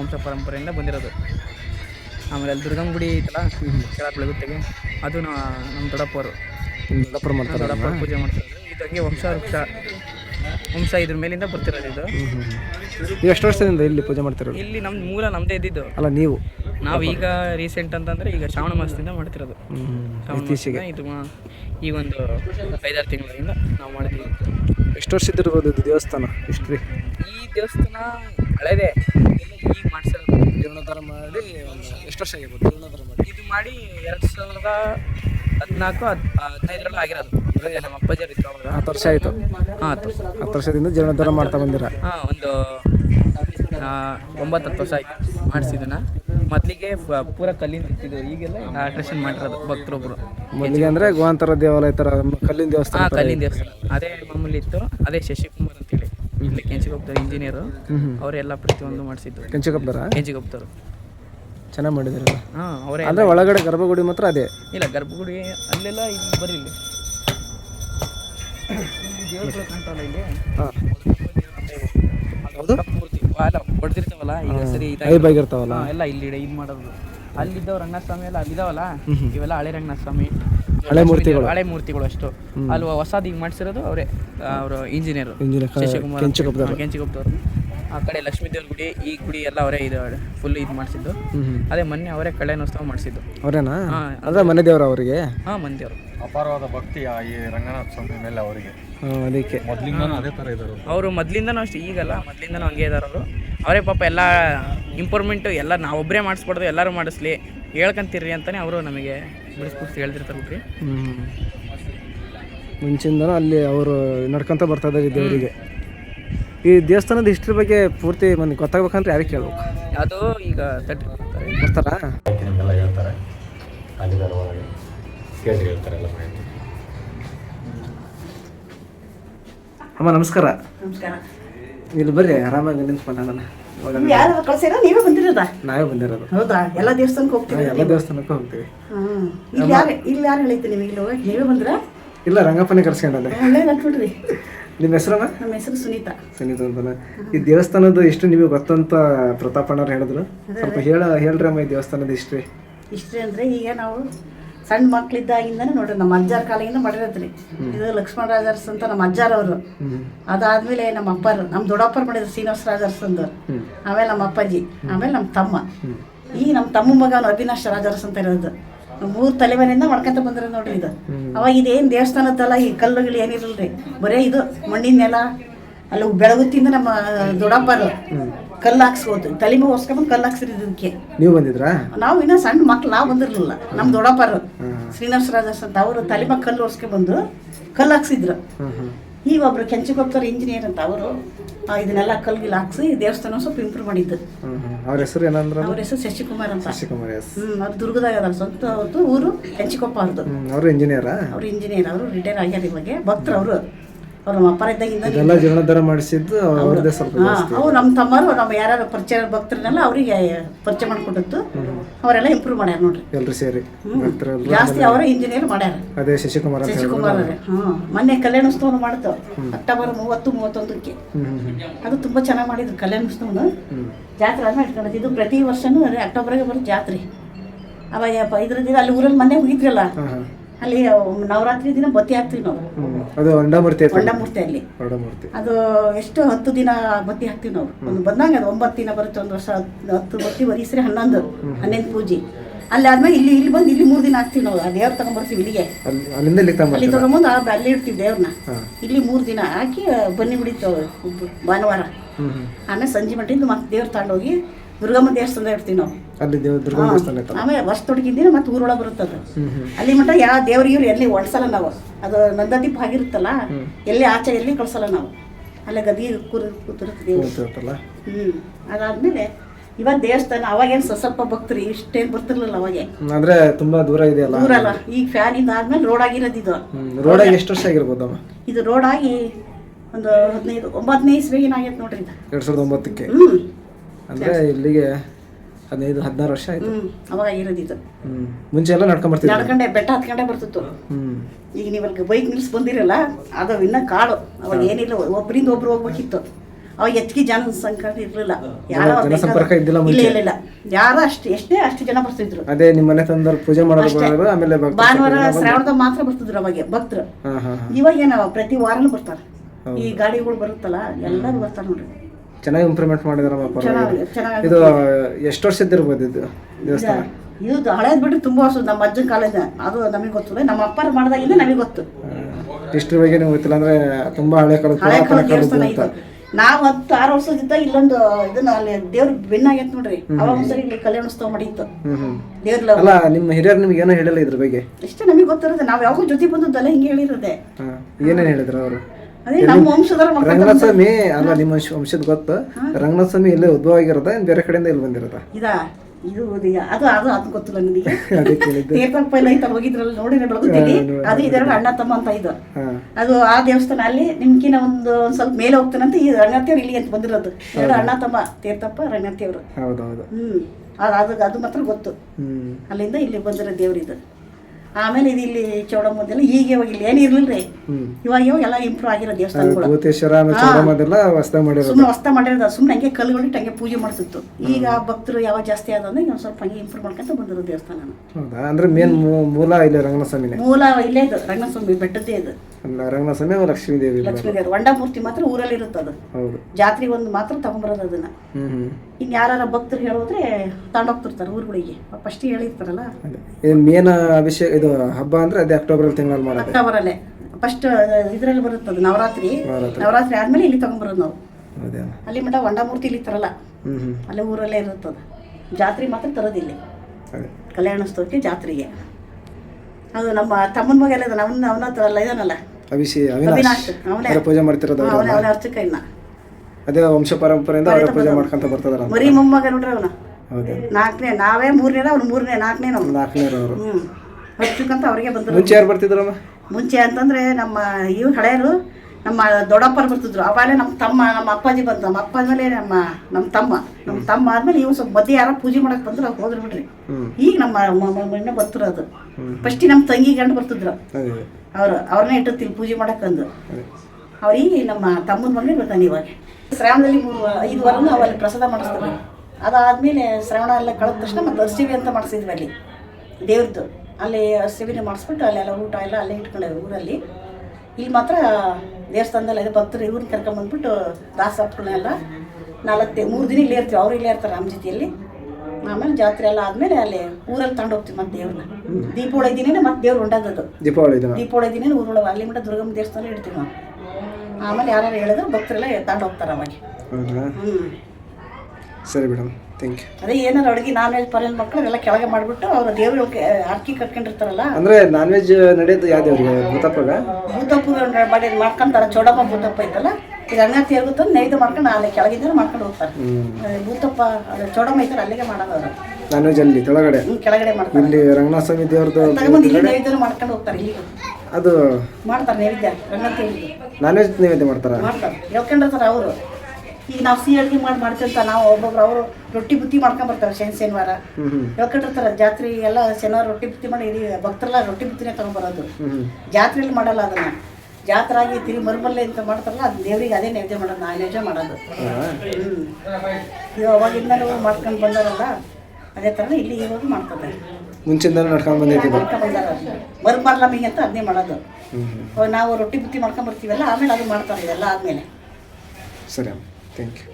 ವಂಶ ಪರಂಪರೆಯಿಂದ ಬಂದಿರೋದು. ಆಮೇಲೆ ಅಲ್ಲಿ ದುರ್ಗಮ್ಮ ಗುಡಿ ಐತಲ್ಲ ಕೆಳ ಬೆಳಗುತ್ತೆಗೆ ಅದು ನಮ್ಮ ದೊಡ್ಡಪ್ಪವರು ದೊಡ್ಡಪ್ಪರು ನಮ್ಮ ಮಾಡ್ತಾರೆ ದೊಡ್ಡಪ್ಪರು ಪೂಜೆ ಮಾಡ್ತಾರೆ ಇದು ಹಂಗೆ ವಂಶ ವೃಕ್ಷ ವಂಶ ಇದ್ರ ಮೇಲಿಂದ ಬರ್ತಿರೋದು ಇದು ನೀವು ಎಷ್ಟು ವರ್ಷದಿಂದ ಇಲ್ಲಿ ಪೂಜೆ ಮಾಡ್ತಿರೋದು ಇಲ್ಲಿ ನಮ್ಮ ಮೂಲ ನಮ್ಮದೇ ಇದ್ದಿದ್ದು. ಅಲ್ಲ ನೀವು? ನಾವು ಈಗ ರೀಸೆಂಟ್ ಅಂತಂದ್ರೆ ಈಗ ಶ್ರಾವಣ ಮಾಸದಿಂದ ಮಾಡ್ತಿರೋದು. ಶ್ರಾವಣ ಮಾಸದಿಂದ ಇದು ಮಾ- ಈ ಒಂದು ಐದಾರು ತಿಂಗಳಿಂದ ನಾವು ಮಾಡ್ತೀವಿ. ಎಷ್ಟು ವರ್ಷ ಇದ್ದಿರ್ಬೋದು ಇದು ದೇವಸ್ಥಾನ? ಹಿಸ್ಟ್ರಿ ಈ ದೇವಸ್ಥಾನ ಹಳೇದೇ. ಈಗ ಮಾಡಿಸಿರೋದು ಜೀರ್ಣೋದ್ಧಾರ ಮಾಡಿ ಒಂದು ಎಷ್ಟು ವರ್ಷ ಆಗಿರ್ಬೋದು ಜೀರ್ಣೋದ್ಧಾರ ಮಾಡಿ. ಇದು ಮಾಡಿ ಎರಡು ಸಾವಿರದ ಹದಿನಾಲ್ಕು ಹದ್ ಹದಿನೈದರಲ್ಲಿ ಆಗಿರೋದು. ಅದೇ ನಮ್ಮ ಅಪ್ಪಾಜಿಯವ್ರು ಇದ್ರು ಅವಾಗ. ಹತ್ತು ವರ್ಷ ಆಯಿತು. ಹಾಂ ಹತ್ತು ವರ್ಷ. ಹತ್ತು ವರ್ಷದಿಂದ ಜೀರ್ಣೋದ್ಧಾರ ಮಾಡ್ತಾ ಬಂದಿರ? ಹಾಂ ಒಂದು ಆ, ಒಂಬತ್ತು ಹತ್ತು ವರ್ಷ ಆಯ್ತು ಮಾಡಿಸಿದ್ದನ್ನ ಮೊದಲಿಗೆ ಪೂರ ಕಲ್ಲಿಂದ ಇತ್ತಿದ್ದು ಈಗೆಲ್ಲ ಆಲ್ಟ್ರೇಷನ್ ಮಾಡಿರೋದು ಭಕ್ತರೊಬ್ರು ಮೊದಲಿಗೆ ಅಂದ್ರೆ ಗೋವಾಂತರ ದೇವಾಲಯ ತರ ಕಲ್ಲಿನ ದೇವಸ್ಥಾನ ಹಾಂ ಕಲ್ಲಿಂದ ದೇವಸ್ಥಾನ. ಅದೇ ಮಾಮೂಲಿ ಇತ್ತು. ಅದೇ ಶಶಿಕುಮಾರ್ ಅಂತೇಳಿ. ಇಲ್ಲಿ ಕೆಂಚಿಗೊಪ್ತರು ಇಂಜಿನಿಯರು ಅವರೆಲ್ಲ ಪ್ರತಿಯೊಂದು ಮಾಡಿಸಿದ್ದು. ಕೆಂಚಕಪ್ಪದರ ಕೆಂಚಿಗೊಪ್ತರು ಚೆನ್ನಾಗಿ ಮಾಡಿದ್ರು ಹಾಂ ಅವರೇ ಅಂದ್ರೆ ಒಳಗಡೆ ಗರ್ಭಗುಡಿ ಮಾತ್ರ ಅದೇ? ಇಲ್ಲ ಗರ್ಭಗುಡಿ ಅಲ್ಲೆಲ್ಲ ಇಲ್ಲಿ ಬರೀ ದೇವ್ರುಗಳು ಕಾಣ್ತಾವಲ್ಲ ಇಲ್ಲಿ? ಹೌದು? ಮೂರ್ತಿ ಅಲ್ಲ ಹೊಡೆದಿರ್ತಾವಲ್ಲ ಈಗ ಸರಿ ಹಾ, ಎಲ್ಲ ಇಲ್ಲಿ ಇದು ಮಾಡೋದು. ಅಲ್ಲಿದ್ದವ್ ರಂಗಸ್ವಾಮಿ ಎಲ್ಲ ಅಲ್ಲಿದಾವಲ್ಲ? ಇವೆಲ್ಲ ಹಳೆ ರಂಗಸ್ವಾಮಿ ಹಳೆ ಮೂರ್ತಿಗಳು. ಹಳೆ ಮೂರ್ತಿಗಳು ಅಷ್ಟು. ಅಲ್ವಾ ಹೊಸದು ಈಗ ಮಾಡಿಸಿರೋದು ಅವರೇ ಅವರು ಇಂಜಿನಿಯರ್. ಶಶಿಕುಮಾರ್ ಕೆಂಚಕಪ್ಪದವ್ರು. ಆ ಕಡೆ ಲಕ್ಷ್ಮೀ ದೇವ್ರ ಗುಡಿ ಈ ಗುಡಿ ಎಲ್ಲ ಅವರೇ ಇದು ಫುಲ್ ಇದು ಮಾಡಿಸಿದ್ದು. ಅದೇ ಮೊನ್ನೆ ಅವರೇ ಕళ్ಯಾಣೋತ್ಸವ ಮಾಡಿಸಿದ್ದು. ಅವರೇನಾ? ಹಾ. ಅಂದ್ರೆ ಮನೆ ದೇವ್ರ ಅವರಿಗೆ? ಹಾಂ ದೇವ್ರು. ಅಪಾರವಾದ ಭಕ್ತಿ ಆ ಈ ರಂಗನಾಥ ಸ್ವಾಮಿ ಮೇಲೆ ಅವರಿಗೆ. ಅದಕ್ಕೆ. ಮೊದಲಿಂದನೂ ಅದೇ ಥರ ಇದ್ದಾರೆ. ಅವರು ಮೊದಲಿಂದನೂ ಅಷ್ಟೇ ಈಗಲ್ಲ ಮೊದಲಿಂದನೂ ಹಂಗೆ ಇದಾರೆ ಅವರು. ಅವರೇ ಪಾಪ ಎಲ್ಲ ಇಂಪ್ರೂವ್ಮೆಂಟು ಎಲ್ಲ ನಾವೊಬ್ಬರೇ ಮಾಡಿಸ್ಬಾರ್ದು ಎಲ್ಲರೂ ಮಾಡಿಸ್ಲಿ ಹೇಳ್ಕೊಂತೀರಿ ಅಂತಾನೆ ಅವರು ನಮಗೆ ಬಿಡಿಸ್ಬಿಟ್ಟು ಹೇಳ್ತಿರ್ತಾರೆ ಬಿಡ್ರಿ. ಹ್ಮ್. ಮುಂಚಿಂದನೂ ಅಲ್ಲಿ ಅವರು ನಡ್ಕೊಂತ ಬರ್ತಾ ಇದ್ದಾರೆ ದೇವರಿಗೆ. ಈ ದೇವಸ್ಥಾನದ ಹಿಸ್ಟ್ರಿ ಬಗ್ಗೆ ಪೂರ್ತಿ ಮಂದಿ ಗೊತ್ತಾಗ್ಬೇಕಂದ್ರೆ ಯಾರಿಗೆ ಕೇಳ್ಬೇಕು? ಅದು ಈಗ ತಟ್ಟಿ ಬರ್ತಾರಾ? ಹೇಳ್ತಾರೆ. ಅಲ್ಲಿದ್ದಾರೆ ಒಳಗೆ ಕೇಳಿ ಹೇಳ್ತಾರೆ ಎಲ್ಲ ಮಾಹಿತಿ. ಅಮ್ಮ ನಮಸ್ಕಾರ. ನಮಸ್ಕಾರ. ಇಲ್ಲಿ ಬರ್ರಿ ಆರಾಮಾಗಿ ನಿಂತ್ಕೊಂಡ ನೀವು ಯಾರು ಕಳ್ಸಿರ ನೀವೇ ಬಂದಿರೋದಾ? ನಾವೇ ಬಂದಿರೋದು. ಹೌದಾ? ಎಲ್ಲ ದೇವಸ್ಥಾನಕ್ಕೆ ಹೋಗ್ತೀವಿ ಎಲ್ಲ ದೇವಸ್ಥಾನಕ್ಕೆ ಹೋಗ್ತೀವಿ. ಹಾಂ. ಇಲ್ಲಿ ಯಾರು ಇಲ್ಲಿ ಯಾರು ಹೇಳಿತ್ತು ನಿಮಗೆ? ಇಲ್ಲಿ ಹೋಗಕ್ಕೆ? ನೀವೇ ಬಂದ್ರಾ? ಇಲ್ಲ ರಂಗಪ್ಪನೇ ಕರ್ಸ್ಕೊಂಡ್ರಿ ನಿಮ್ಮ ಹೆಸರಮ್ಮ ನಮ್ಮ ಹೆಸರು ಸುನೀತಾ. ಸುನೀತಾ ಅಂತನ ಈ ದೇವಸ್ಥಾನದ ಇಷ್ಟು ನಿಮಗೆ ಗೊತ್ತಂತ ಪ್ರತಾಪಣ್ಣವ್ರು ಹೇಳಿದ್ರು. ಸ್ವಲ್ಪ ಹೇಳ ಹೇಳ್ರಿ ಅಮ್ಮ ಈ ದೇವಸ್ಥಾನದ ಹಿಸ್ಟ್ರಿ ಹಿಸ್ಟ್ರಿ ಅಂದರೆ ಈಗ ನಾವು ಸಣ್ಣ ಮಕ್ಳಿದ್ದಾಗಿಂದನೇ ನೋಡ್ರಿ ನಮ್ಮ ಅಜ್ಜಾರ ಕಾಲದಿಂದ ಮಾಡಿರತ್ರಿ ಇದು ಲಕ್ಷ್ಮಣ ರಾಜರ್ಸ್ ಅಂತ ನಮ್ಮ ಅಜ್ಜಾರವರು. ಅದಾದ್ಮೇಲೆ ನಮ್ಮ ಅಪ್ಪರು ನಮ್ಮ ದೊಡ್ಡಪ್ಪರು ಮಾಡಿದ್ರು ಶ್ರೀನಿವಾಸ ರಾಜರ್ಸ್ ಅಂದ್ರು ಆಮೇಲೆ ನಮ್ಮ ಅಪ್ಪಾಜಿ ಆಮೇಲೆ ನಮ್ಮ ತಮ್ಮ. ಈಗ ನಮ್ಮ ತಮ್ಮ ಮಗನ ಅವಿನಾಶ್ ರಾಜರ್ಸ್ ಅಂತ ಇರೋದು. ಮೂರು ತಲೆಮನೆಯಿಂದ ಮಾಡ್ಕೊತ ಬಂದ್ರ ನೋಡ್ರಿ ಇದು. ಅವಾಗ ಇದೇನು ದೇವಸ್ಥಾನದಲ್ಲ ಈ ಕಲ್ಲುಗಳು ಏನಿರಲ್ರಿ ಬರೇ ಇದು ಮಣ್ಣಿನ ನೆಲ ಅಲ್ಲಿ ಬೆಳಗುತ್ತಿಂದ ನಮ್ಮ ದೊಡ್ಡಪ್ಪರು ಕಲ್ಲು ಹಾಕ್ಸ್ಬೋದು. ತಲೆ ಮೇಲೆ ಒರ್ಸ್ಕೊಂಬಂದು ಕಲ್ಲು ಹಾಕ್ಸ್ರಿ ಇದಕ್ಕೆ ನೀವು ಬಂದಿದ್ರಾ? ನಾವು ಇನ್ನ ಸಣ್ಣ ಮಕ್ಳು ನಾವು ಬಂದಿರಲಿಲ್ಲ. ನಮ್ಮ ದೊಡ್ಡಪ್ಪರು ಶ್ರೀನಿವಾಸ ರಾಜಸ್ ಅಂತ ಅವರು ತಲೆಮ ಕಲ್ಲು ಹೊಸ್ಕೊಂಡ್ ಬಂದು ಕಲ್ಲು ಹಾಕ್ಸಿದ್ರು. ಈಗ ಒಬ್ರು ಕೆಂಚಗೊಪ್ತರ ಇಂಜಿನಿಯರ್ ಅಂತ ಅವರು ಇದನ್ನೆಲ್ಲ ಕಲ್ಗಿಲ್ ಹಾಕ್ಸಿ ದೇವಸ್ಥಾನ ಸ್ವಲ್ಪ ಇಂಪ್ರೂವ್ ಮಾಡಿದ್ದು. ಅವ್ರ ಹೆಸರು ಏನಂದ್ರೆ ಅವ್ರ ಹೆಸರು ಶಶಿಕುಮಾರ್ ಅಂತ. ಶಶಿಕುಮಾರ್ ಎಸ್ ಹ್ಮ್ ಅವ್ರು ದುರ್ಗದಾಗ ಅದಾರ ಸ್ವಂತ ಅವ್ರದ್ದು ಊರು ಕೆಂಚಿಕೊಪ್ಪ ಅವ್ರದ್ದು ಅವರು ಇಂಜಿನಿಯರಾ ಅವ್ರು ಇಂಜಿನಿಯರ್ ಅವರು ರಿಟೈರ್ ಆಗ್ಯಾರ ಇವಾಗ ಭಕ್ತರು ಅವರು. ಅವ್ರ ನಮ್ಮ ಅಪ್ಪರ ಇದ್ದಾಗಿಂದ ಇದೆಲ್ಲ ಜೀರ್ಣೋದ್ಧಾರ ಮಾಡಿಸಿದ್ದು ಅವ್ರದ್ದೇ ಸ್ವಲ್ಪ ಹಾ, ಅವು ನಮ್ಮ ತಮ್ಮರು ನಮ್ಮ ಯಾರು ಪರಿಚಯ ಭಕ್ತರನ್ನೆಲ್ಲ ಅವರಿಗೆ ಪರಿಚಯ ಮಾಡಿಕೊಟ್ಟದ್ದು. ಅವರೆಲ್ಲ ಇಂಪ್ರೂವ್ ಮಾಡ್ಯಾರ ನೋಡ್ರಿ. ಎಲ್ರು ಸೇರಿ ಜಾಸ್ತಿ ಅವರ ಇಂಜಿನಿಯರ್ ಮಾಡ್ಯಾರ. ಅದೇ ಶಶಿಕುಮಾರ್ ಅಂತ ಹೇಳಿದ್ರು ಶಶಿಕುಮಾರ್ ಅವರೇ. ಹ್ಞೂ ಮೊನ್ನೆ ಕಲ್ಯಾಣೋತ್ಸವ ಮಾಡಿದ್ದು ಅಕ್ಟೋಬರ್ ಮೂವತ್ತು ಮೂವತ್ತೊಂದಕ್ಕೆ. ಹ್ಮ್ ಹ್ಮ್ ಹ್ಮ್. ಅದು ತುಂಬಾ ಚೆನ್ನಾಗಿ ಮಾಡಿದ್ರು ಕಲ್ಯಾಣೋತ್ಸವನು. ಜಾತ್ರೆ ಅದನ್ನ ಇಟ್ಕೊಂಡದ್ದು. ಇದು ಪ್ರತಿ ವರ್ಷನೂ ಅದೇ ಅಕ್ಟೋಬರ್ಗೆ ಬರೋ ಜಾತ್ರೆ. ಅವಾಗ ಪ- ಇದ್ರ ದಿನ ಅಲ್ಲಿ ಊರಲ್ಲಿ ಮೊನ್ನೆ ಹೋಗಿದ್ರಲ್ಲ. ಹಾ ಹಾ. ಅಲ್ಲಿ ನವರಾತ್ರಿ ದಿನ ಬತ್ತಿ ಹಾಕ್ತೀವಿ ನಾವು. ಅದು ಹೊಂಡಮೂರ್ತಿ ಅಲ್ಲಿ. ಅದು ಎಷ್ಟು ಹತ್ತು ದಿನ ಬತ್ತಿ ಹಾಕ್ತೀವಿ ನಾವು. ಒಂದು ಬಂದಾಗ ಅದು ಒಂಬತ್ತು ದಿನ ಬರುತ್ತೆ ಒಂದು ವರ್ಷ ಹತ್ತು- ಬತ್ತಿ ಬರೀಸ್ರಿ ಹನ್ನೊಂದು ಹನ್ನೊಂದು ಪೂಜೆ. ಅಲ್ಲಿ ಆದ್ಮೇಲೆ ಇಲ್ಲಿ ಇಲ್ಲಿ ಬಂದು ಇಲ್ಲಿ ಮೂರು ದಿನ ಹಾಕ್ತೀವಿ ನಾವು. ಆ ದೇವ್ರ ತಗೊಂಡ್ಬರ್ತೀವಿ ಇಲ್ಲಿಗೆ. ಅಲ್ಲಿ ತಗೊಂಬಂದು ಆ ಅಲ್ಲಿ ಇಡ್ತೀವಿ ದೇವ್ರನ್ನ ಇಲ್ಲಿ ಮೂರು ದಿನ ಹಾಕಿ ಬನ್ನಿ ಬಿಡಿತು ಭಾನುವಾರ. ಆಮೇಲೆ ಸಂಜೆ ಮಟ್ಟಿಂದ ಮತ್ತೆ ದೇವ್ರ ತಗೊಂಡೋಗಿ ದುರ್ಗಮ್ಮ ದೇವಸ್ಥಾನ ಇರ್ತೀವಿ ನಾವು. ಅಲ್ಲಿ ದೇವಸ್ಥಾನ ಆಮೇಲೆ ವರ್ಷ ತೊಡಗಿದ್ದೀನ ಮತ್ತೆ ಊರೊಳಗೆ ಬರುತ್ತದು. ಅಲ್ಲಿ ಮಟ್ಟ ಯಾವ ದೇವ್ರಿಗೆ ಇವ್ರು ಎಲ್ಲಿ ಒಡ್ಸಲ್ಲ ನಾವು. ಅದು ನಂದದೀಪ ಆಗಿರುತ್ತಲ್ಲ ಎಲ್ಲಿ ಆಚೆ ಎಲ್ಲಿ ಕಳ್ಸಲ್ಲ ನಾವು. ಅಲ್ಲೇ ಗದಿ ಕೂರ್ ಕೂತಿರುತ್ತೆ ದೇವ್ರು. ಗೊತ್ತಿರುತ್ತಲ್ಲ ಹ್ಞೂ ಅದಾದ್ಮೇಲೆ ಇವಾಗ ದೇವಸ್ಥಾನ ಅವಾಗೇನು ಸ್ವಲ್ಪ ಭಕ್ತರು ಇಷ್ಟೇನು ಬರ್ತಿರ್ಲಿಲ್ಲ ಅವಾಗೆ. ಅಂದ್ರೆ ತುಂಬಾ ದೂರ ಇದೆಯಲ್ಲ? ದೂರಲ್ಲ ಈಗ ಇಂದ ಆದ್ಮೇಲೆ ರೋಡ್ ಆಗಿರೋದು ಇದು. ರೋಡ್ ರೋಡಾಗಿ ಎಷ್ಟು ವರ್ಷ ಆಗಿರ್ಬೋದಮ್ಮ ಇದು ರೋಡ್ ಆಗಿ ಒಂದು ಹದಿನೈದು ಒಂಬತ್ತನೇ ಇಸ್ವಿ ಏನಾಗೈತೆ ನೋಡ್ರಿ ಇದು. ಎರಡ್ ಸಾವಿರದ ಒಂಬತ್ತಕ್ಕೆ. ಹ್ಞೂ ಅಂದ್ರೆ ಇಲ್ಲಿಗೆ ಹದಿನೈದು ಹದಿನಾರು ವರ್ಷ ಆಯ್ತು. ಅವಾಗ ಇರೋದಿತ್ತು ಮುಂಚೆ ಎಲ್ಲ ನಡ್ಕೊಂಡ್ ಬರ್ತೀವಿ ನಡ್ಕೊಂಡೆ ಬೆಟ್ಟ ಹತ್ಕೊಂಡೆ ಬರ್ತಿತ್ತು. ಹ್ಮ್. ಈಗ ನೀವು ಅಲ್ಲಿ ಬೈಕ್ ನಿಲ್ಸ್ ಬಂದಿರಲ್ಲ ಅದು ಇನ್ನ ಕಾಳು ಅವಾಗ ಏನಿಲ್ಲ ಒಬ್ಬರಿಂದ ಒಬ್ರು ಹೋಗ್ಬೇಕಿತ್ತು. ಅವಾಗ ಹೆಚ್ಚಿಗೆ ಜನ ಸಂಕಟ ಇರಲಿಲ್ಲ. ಯಾರೋ ಬೇಕಾದ್ರೆ- ಇದ್ದಿಲ್ಲ ಇಲ್ಲ ಮುಂಚೆ. ಇಲ್ಲ ಯಾರ ಯಾರೋ ಅಷ್ಟು ಎಷ್ಟೇ ಅಷ್ಟು ಜನ ಬರ್ತಿದ್ರು. ಅದೇ ನಿಮ್ಮ ಮನೆ ತಂದವ್ರು ಪೂಜೆ ಮಾಡೋದು ಆಮೇಲೆ ಭಾನುವಾರ ಶ್ರಾವಣದಾಗ ಮಾತ್ರ ಬರ್ತಿದ್ರು ಅವಾಗ ಭಕ್ತರು. ಹಾ ಹಾ ಹಾ. ಇವಾಗ ಏನವ ಪ್ರತಿ ವಾರನು ಬರ್ತಾರೆ. ಈ ಗಾಡಿಗಳು ಬರುತ್ತಲ್ಲ ಎಲ್ಲರೂ ಬರ್ತಾರೆ ನೋಡ್ರಿ. ಚೆನ್ನಾಗಿ ಇಂಪ್ರೂವ್ಮೆಂಟ್ ಮಾಡಿದಾರಮ್ಮ ಪರವಾಗಿಲ್ಲ. ಚೆನ್ನಾಗಿ ಚೆನ್ನಾಗಿ ಇದು ಎಷ್ಟು ವರ್ಷದ ಇರ್ಬೋದು ಇದು ದೇವಸ್ಥಾನ? ಇದು ಹಳೇದು ಬಿಟ್ಟು ತುಂಬಾ ವರ್ಷ ನಮ್ಮ ಅಜ್ಜನ ಕಾಲೇಜ್ ಅದು ನಮಗೆ ಗೊತ್ತಿಲ್ಲ ನಮ್ಮ ಅಪ್ಪರ ಮಾಡಿದಾಗಿಂದ ನಮಗೆ ಗೊತ್ತು. ಇಷ್ಟ್ರ ಬಗ್ಗೆ ನೀವು ಗೊತ್ತಿಲ್ಲ ಅಂದ್ರೆ ತುಂಬಾ ಹಳೆ ಕಾಲದ ಹಳೆ ಪುರಾತನ ಕಾಲದ ಕಾಲದ್ದು ದೇವಸ್ಥಾನ ಅಂತ. ಇದು. ನಾವು ಹತ್ತು ಆರು ವರ್ಷದಿಂದ ಇಲ್ಲೊಂದು ಇದನ್ನ ಅಲ್ಲಿ ದೇವ್ರ ಬೆನ್ನಾಗೈತೆ ನೋಡ್ರಿ. ಅವಾಗ ಒಂದ್ಸರಿ ಇಲ್ಲಿ ಕಲ್ಯಾಣೋತ್ಸವ ಮಾಡಿತ್ತು. ಹ್ಮ್ ಹ್ಮ್. ದೇವ್ರ ಅಲ್ಲ ನಿಮ್ಮ ಹಿರಿಯರು ನಿಮ್ಗೆ ಏನೋ ಹೇಳಿಲ್ಲ ಇದ್ರ ಬಗ್ಗೆ? ಇಷ್ಟೇ ನಮಗೆ ಗೊತ್ತಿರೋದು. ನಾವು ಯಾವಾಗ ಜೊತೆ ಬಂದದ್ದಲ್ಲ ಹಿಂಗೆ ಹೇಳಿರೋದೆ. ಹಾ ಏನೇನು ಹೇಳಿದ್ರು ಅವರು? ಅದೇ ನಮ್ಮ ವಂಶದವ್ರ ಮಾಡ್ಕೊಂಡ್ ರಂಗನಾಥ ಸ್ವಾಮಿ ಅಲ್ಲ ನಿಮ್ಮ ವಂಶ- ವಂಶದ ಗೊತ್ತು. ರಂಗನಾಥ ಸ್ವಾಮಿ ಇಲ್ಲೇ ಉದ್ಭವ ಆಗಿರೋದ ಏನ್ ಬೇರೆ ಕಡೆಯಿಂದ ಇಲ್ಲಿ ಬಂದಿರೋದ? ಇದಾ ಇದು ಇದು- ಅದು ಅದು ಅದು ಗೊತ್ತಿಲ್ಲ ನನಗೆ ಅದೇ ಕೇಳಿದ್ದೆ. ತೀರ್ಥಪ್ಪ ಎಲ್ಲ ಐತಲ್ಲ ಹೋಗಿದ್ರಲ್ಲ ನೋಡಿ ಬೆಳಗುತ್ತೀನಿ ಹಾ, ಅದು ಇದೆರಡು ಅಣ್ಣ ತಮ್ಮ ಅಂತ ಇದು. ಹಾಂ. ಅದು ಆ ದೇವಸ್ಥಾನ ಅಲ್ಲಿ ನಿಮ್ಕಿನ ಒಂದು ಒಂದ್ ಸ್ವಲ್ಪ ಮೇಲೆ ಹೋಗ್ತಾನಂತ ಈ ರಂಗನಾಥ ಇಲ್ಲಿ ಅಂತ ಬಂದಿರೋದು. ಎರಡು ಅಣ್ಣ ತಮ್ಮ ತೀರ್ಥಪ್ಪ ರಂಗತಿಯವರು ಹೌದೌದು. ಹ್ಮ್. ಅದು ಅದು ಅದು ಮಾತ್ರ ಗೊತ್ತು. ಅಲ್ಲಿಂದ ಇಲ್ಲಿ ಬಂದಿರೋ ದೇವ್ರಿದು ಆಮೇಲೆ ಇದು ಇಲ್ಲಿ ಚೌಡಮ್ಮದೆಲ್ಲ ಈಗ ಇವಾಗ ಇಲ್ಲಿ ಏನು ಇರ್ಲಿಲ್ಲ ರೀ ಇವಾಗ ಇವಾಗ ಎಲ್ಲ ಇಂಪ್ರೂವ್ ಆಗಿರೋ ದೇವಸ್ಥಾನಗಳು ಸುಮ್ಮನೆ ಹೊಸ್ತ ಮಾಡಿರೋದು. ಸುಮ್ಮನೆ ಹಂಗೆ ಕಲ್ಲುಗಳಿಟ್ಟು ಹಂಗೆ ಪೂಜೆ ಮಾಡ್ತಿತ್ತು. ಈಗ ಭಕ್ತರು ಯಾವಾಗ ಜಾಸ್ತಿ ಆದಂದ್ರೆ ಇನ್ನೊಂದು ಸ್ವಲ್ಪ ಹಂಗೆ ಇಂಪ್ರೂವ್ ಮಾಡ್ಕೊಂತ ಬಂದಿರೋ ದೇವಸ್ಥಾನ. ಅಂದ್ರೆ ಮೇನ್ ಮೂಲ ಇಲ್ಲೇ ರಂಗನಸ್ವಾಮಿ ಮೂಲ ಇಲ್ಲೇ ಇದು ರಂಗನಸ್ವಾಮಿ ಬೆಟ್ಟದ್ದೇ ಇದು. ಅಲ್ಲ ರಂಗನಸ್ವಾಮಿ ಲಕ್ಷ್ಮೀ ದೇವಿ ಲಕ್ಷ್ಮೀ ದೇವಿ ವಂಡಮೂರ್ತಿ ಮಾತ್ರ ಊರಲ್ಲಿ ಇರುತ್ತೆ ಅದು. ಹೌದು. ಜಾತ್ರೆಗೆ ಒಂದು ಮಾತ್ರ ತಗೊಂಬರೋದು ಅದನ್ನ. ಇನ್ನು ಯಾರು ಭಕ್ತರು ಹೇಳೋದ್ರೆ ತಗೊಂಡೋಗ್ತಿರ್ತಾರೆ ಊರುಗಳಿಗೆ. ಫಸ್ಟ್ ಹೇಳಿರ್ತಾರಲ್ಲ. ಮೇನ್ ಅಭಿಷೇಕ ಇದು ಹಬ್ಬ ಅಂದ್ರೆ ಅದೇ ಅಕ್ಟೋಬರ್ ತಿಂಗಳಲ್ಲಿ ಮಾಡೋದು. ಅಕ್ಟೋಬರಲ್ಲೇ. ಫಸ್ಟ್ ಇದರಲ್ಲಿ ಬರುತ್ತೆ ಅದು ನವರಾತ್ರಿ. ನವರಾತ್ರಿ. ಆದ್ಮೇಲೆ ಇಲ್ಲಿ ತಗೊಂಬರೋದು ನಾವು. ಅಲ್ಲಿ ಮಠ ಹೊಂಡಮೂರ್ತಿ ಇಲ್ಲಿ ತರಲ್ಲ ಅಲ್ಲೇ ಊರಲ್ಲೇ ಇರುತ್ತದೆ. ಜಾತ್ರೆ ಮಾತ್ರ ತರೋದಿಲ್ಲ ಕಲ್ಯಾಣ ಕಲ್ಯಾಣೋತ್ಸವಕ್ಕೆ ಜಾತ್ರೆಗೆ. ಅದು ನಮ್ಮ ತಮ್ಮನ ಮಗ ಎಲ್ಲ ಅವನ ಅವನ ಹತ್ರ ಅಲ್ಲ ಇದಾನಲ್ಲ. ಅವಿನಾಶ್. ಅವನೇ. ಪೂಜೆ ಮಾಡ್ತಿರೋದು ಅವನೇ ಅವನೇ ಅರ್ಚಕ ಇನ್ನ. ಅದೇ ವಂಶ ಪರಂಪರೆಯಿಂದ ಅವರ ಪೂಜೆ ಮಾಡ್ಕೊಂತ ಬರ್ತದಾರ ಮರಿ ಮೊಮ್ಮಗ ನೋಡ್ರಿ ಅವನ. ಹೌದಾ. ನಾಲ್ಕನೇ ನಾವೇ ಮೂರನೇ ಅವ್ನು ಮೂರನೇ ನಾಲ್ಕನೇ ನಾವು. ನಾಲ್ಕನೇರವರು. ಹ್ಞೂ ಹಚ್ಚುಕಂತ ಅವ್ರಿಗೆ ಬಂದರು. ಮುಂಚೆ ಯಾರು ಬರ್ತಿದ್ರಮ್ಮ ಮುಂಚೆ ಅಂತಂದ್ರೆ ನಮ್ಮ ಇವ್ ಹಳೆಯರು ನಮ್ಮ ದೊಡ್ಡಪ್ಪರು ಬರ್ತಿದ್ರು. ಅವಾಗಲೇ ನಮ್ಮ ತಮ್ಮ ನಮ್ಮ ಅಪ್ಪಾಜಿ ಬಂತು. ನಮ್ಮ ಅಪ್ಪ ಆದ್ಮೇಲೆ ನಮ್ಮ ನಮ್ಮ ತಮ್ಮ. ನಮ್ಮ ತಮ್ಮ ಆದ್ಮೇಲೆ ಇವ್ ಸ್ವಲ್ಪ ಮದ್ದೆ ಯಾರೋ ಪೂಜೆ ಮಾಡಕ್ ಬಂದ್ರು ಅವ್ರು ಹೋದ್ರು ಬಿಡ್ರಿ. ಈಗ ನಮ್ಮ ಮೊನ್ನೆ ಬರ್ತಿರ ಅದು. ಫಸ್ಟ್ ನಮ್ಮ ತಂಗಿ ಗಂಡು ಬರ್ತಿದ್ರು. ಅವ್ರು ಅವ್ರನ್ನೇ ಇಟ್ಟಿರ್ತೀವಿ ಪೂಜೆ ಮಾಡಕ್ಕಂದು ಅವ್ರಿಗೆ ನಮ್ಮ ತಮ್ಮನ ಮಗನೇ ಬರ್ತಾನೆ ಇವಾಗ. ಶ್ರಾವಣದಲ್ಲಿ ಮೂರು ಐದು ವಾರ ನಾವು ಅಲ್ಲಿ ಪ್ರಸಾದ ಮಾಡಿಸ್ತಾರೆ ಅದಾದ್ಮೇಲೆ ಶ್ರಾವಣ ಎಲ್ಲ ಕಳೆದ ತಕ್ಷಣ ಮತ್ತೆ ಅರ್ಸಿವಿ ಅಂತ ಮಾಡಿಸಿದ್ವಿ ಅಲ್ಲಿ. ದೇವ್ರದ್ದು ಅಲ್ಲಿ ಅರ್ಸಿವಿನ ಮಾಡಿಸ್ಬಿಟ್ಟು ಅಲ್ಲೆಲ್ಲ ಊಟ ಎಲ್ಲ ಅಲ್ಲೇ ಇಟ್ಕೊಂಡೇವೆ ಊರಲ್ಲಿ. ಇಲ್ಲಿ ಮಾತ್ರ ದೇವಸ್ಥಾನದಲ್ಲಿ ಅದೇ ಭಕ್ತರು ಇವ್ರನ್ನ ಕರ್ಕೊಂಬಂದ್ಬಿಟ್ಟು ದಾಸಪ್ಪಗಳನ್ನೆಲ್ಲ ನಾಲ್ಕು ಮೂರು ದಿನ ಇಲ್ಲೇ ಇರ್ತೀವಿ ಅವ್ರು ಇಲ್ಲೇ ಇರ್ತಾರೆ ನಮ್ಮ ಜೊತೆಯಲ್ಲಿ ಆಮೇಲೆ ಜಾತ್ರೆ ಎಲ್ಲ ಆದಮೇಲೆ ಅಲ್ಲಿ ಊರಲ್ಲಿ ತಗೊಂಡು ಹೋಗ್ತೀವಿ ಮತ್ತೆ ದೇವ್ರನ್ನ. ದೀಪಾವಳಿ ದಿನನೇ ಮತ್ತೆ ದೇವ್ರು ಉಂಟಾಗದು ದೀಪಾವಳಿ ದೀಪಾವಳಿ ದಿನ. ಊರೊಳಗೆ ಅಲ್ಲಿ ಮಟ್ಟ ದುರ್ಗಮ್ಮ ದೇವಸ್ಥಾನ ಇಡ್ತೀವಿ ನಾವು. ಆಮೇಲೆ ಯಾರು ಹೇಳಿದ್ರು ಭಕ್ತರೆಲ್ಲ ತಗೊಂಡು ಹೋಗ್ತಾರೆ ಅವಾಗ ಹೌದಾ? ಹ್ಞೂ ಸರಿ ಮೇಡಮ್ ಥ್ಯಾಂಕ್ ಯು ಅದೇ ಏನಾರು ಅಡುಗೆ ನಾನ್ ವೆಜ್ ಪರ್ಯಂತ ಮಕ್ಕಳು ಎಲ್ಲ ಕೆಳಗೆ ಮಾಡಿಬಿಟ್ಟು ಅವ್ರ ದೇವ್ರ ಅಕ್ಕಿ ಕಟ್ಕೊಂಡಿರ್ತಾರಲ್ಲ ಅಂದ್ರೆ ನಾನ್ ವೆಜ್ ನಡೆಯೋದು ಯಾವ ದೇವ್ರಿಗೆ ಭೂತಪ್ಪಗ ಭೂತಪ್ಪ ಮಾಡಿ ಮಾಡ್ಕೊಂತಾರೆ ಚೌಡಪ್ಪ ಭೂತಪ್ಪ ಐತಲ್ಲ? ಇದು ಅಂಗತಿ ತಂದು ನೈದು ಮಾಡ್ಕೊಂಡು ಅಲ್ಲಿ ಕೆಳಗಿದ್ದಾರೆ ಮಾಡ್ಕೊಂಡು ಹೋಗ್ತಾರೆ. ಭೂತಪ್ಪ ಚೌಡಮ್ಮ ಐತಲ್ಲ ಅಲ್ಲಿಗೆ ಮಾಡೋದು ಅವರು. ನಾನ್ ವೆಜ್ ಅಲ್ಲಿ ಕೆಳಗಡೆ? ಕೆಳಗಡೆ ಮಾಡ್ತಾರೆ. ಇಲ್ಲಿ ರಂಗನಾಥ ಸ್ವಾಮಿ ದೇವ್ರದ್ದು ತಗೊಂಬಂದು ಇಲ್ಲಿ ನೈವೇದ್ಯ ಮಾಡ್ಕೊಂಡು ಹೋಗ್ತಾರೆ ಇಲ್ಲಿಗೆ. ಅದು ಮಾಡ್ತಾರೆ ನೈವೇದ್ಯ ರಂಗತಿ ನಾನ್ ವೆಜ್ ನೈವೇದ್ಯ ಮಾಡ್ತಾರ? ಮಾಡ್ತಾರೆ. ಹೇಳ್ಕೊಂಡಿರ್ತಾರೆ ಅವರು. ಈಗ ನಾವು ಸಿಹಿ ಅಡುಗೆ ಮಾಡಿ ಮಾಡ್ತಿರ್ತಾರೆ ನಾವು ಒಬ್ಬೊಬ್ರು ಅವರು ರೊಟ್ಟಿ ಬುತ್ತಿ ಮಾಡ್ಕೊಂಡ್ ಬರ್ತಾರೆ ಶನಿ ಶನಿವಾರ. ಹ್ಮ್ ಹ್ಮ್. ಹೇಳ್ಕೊಂಡಿರ್ತಾರೆ ಜಾತ್ರೆ ಎಲ್ಲ ಶನಿವಾರ ರೊಟ್ಟಿ ಬುತ್ತಿ ಮಾಡಿ ಇಡೀ ಭಕ್ತರೆಲ್ಲ ರೊಟ್ಟಿ ಬುತ್ತಿನೇ ತಗೊಂಡ್ಬರೋದು ಹ್ಮ್ ಜಾತ್ರೆಯಲ್ಲಿ ಮಾಡಲ್ಲ ಅದನ್ನ. ಜಾತ್ರಾಗಿ ತಿರುಗಿ ಮರುಮಲ್ಲೆ ಅಂತ ಮಾಡ್ತಾರಲ್ಲ ಅದು ದೇವ್ರಿಗೆ ಅದೇ ನೈವೇದ್ಯ ಮಾಡೋದು ನಾನ್ ವೆಜ್ ಮಾಡೋದು. ಹ್ಞೂ ಅವಾಗಿಂದ ಅವಾಗಿಂದಲೂ ಮಾಡ್ಕೊಂಡು ಬಂದಾರಲ್ಲ ಅದೇ ಥರ ಇಲ್ಲಿ ಇರೋದು ಮಾಡ್ಕೊತಾರೆ. ಮುಂಚೆ ನಡ್ಕೊಂಡು ಬಂದೈತಿ ಮಾಡ್ಕೊಂಡು ಬಂದಾರ ಮರುಮಲ್ಲಮಿಗೆ ಅಂತ ಅದನ್ನೇ ಮಾಡೋದು. ಹ್ಮ್ ಹ್ಮ್ ನಾವು ರೊಟ್ಟಿ ಬುತ್ತಿ ಮಾಡ್ಕೊಂಬರ್ತೀವಲ್ಲ ಆಮೇಲೆ ಅದು ಮಾಡ್ತಾರೆ ಇದೆಲ್ಲ ಆದ್ಮೇಲೆ. ಸರಿ ಥ್ಯಾಂಕ್ ಯು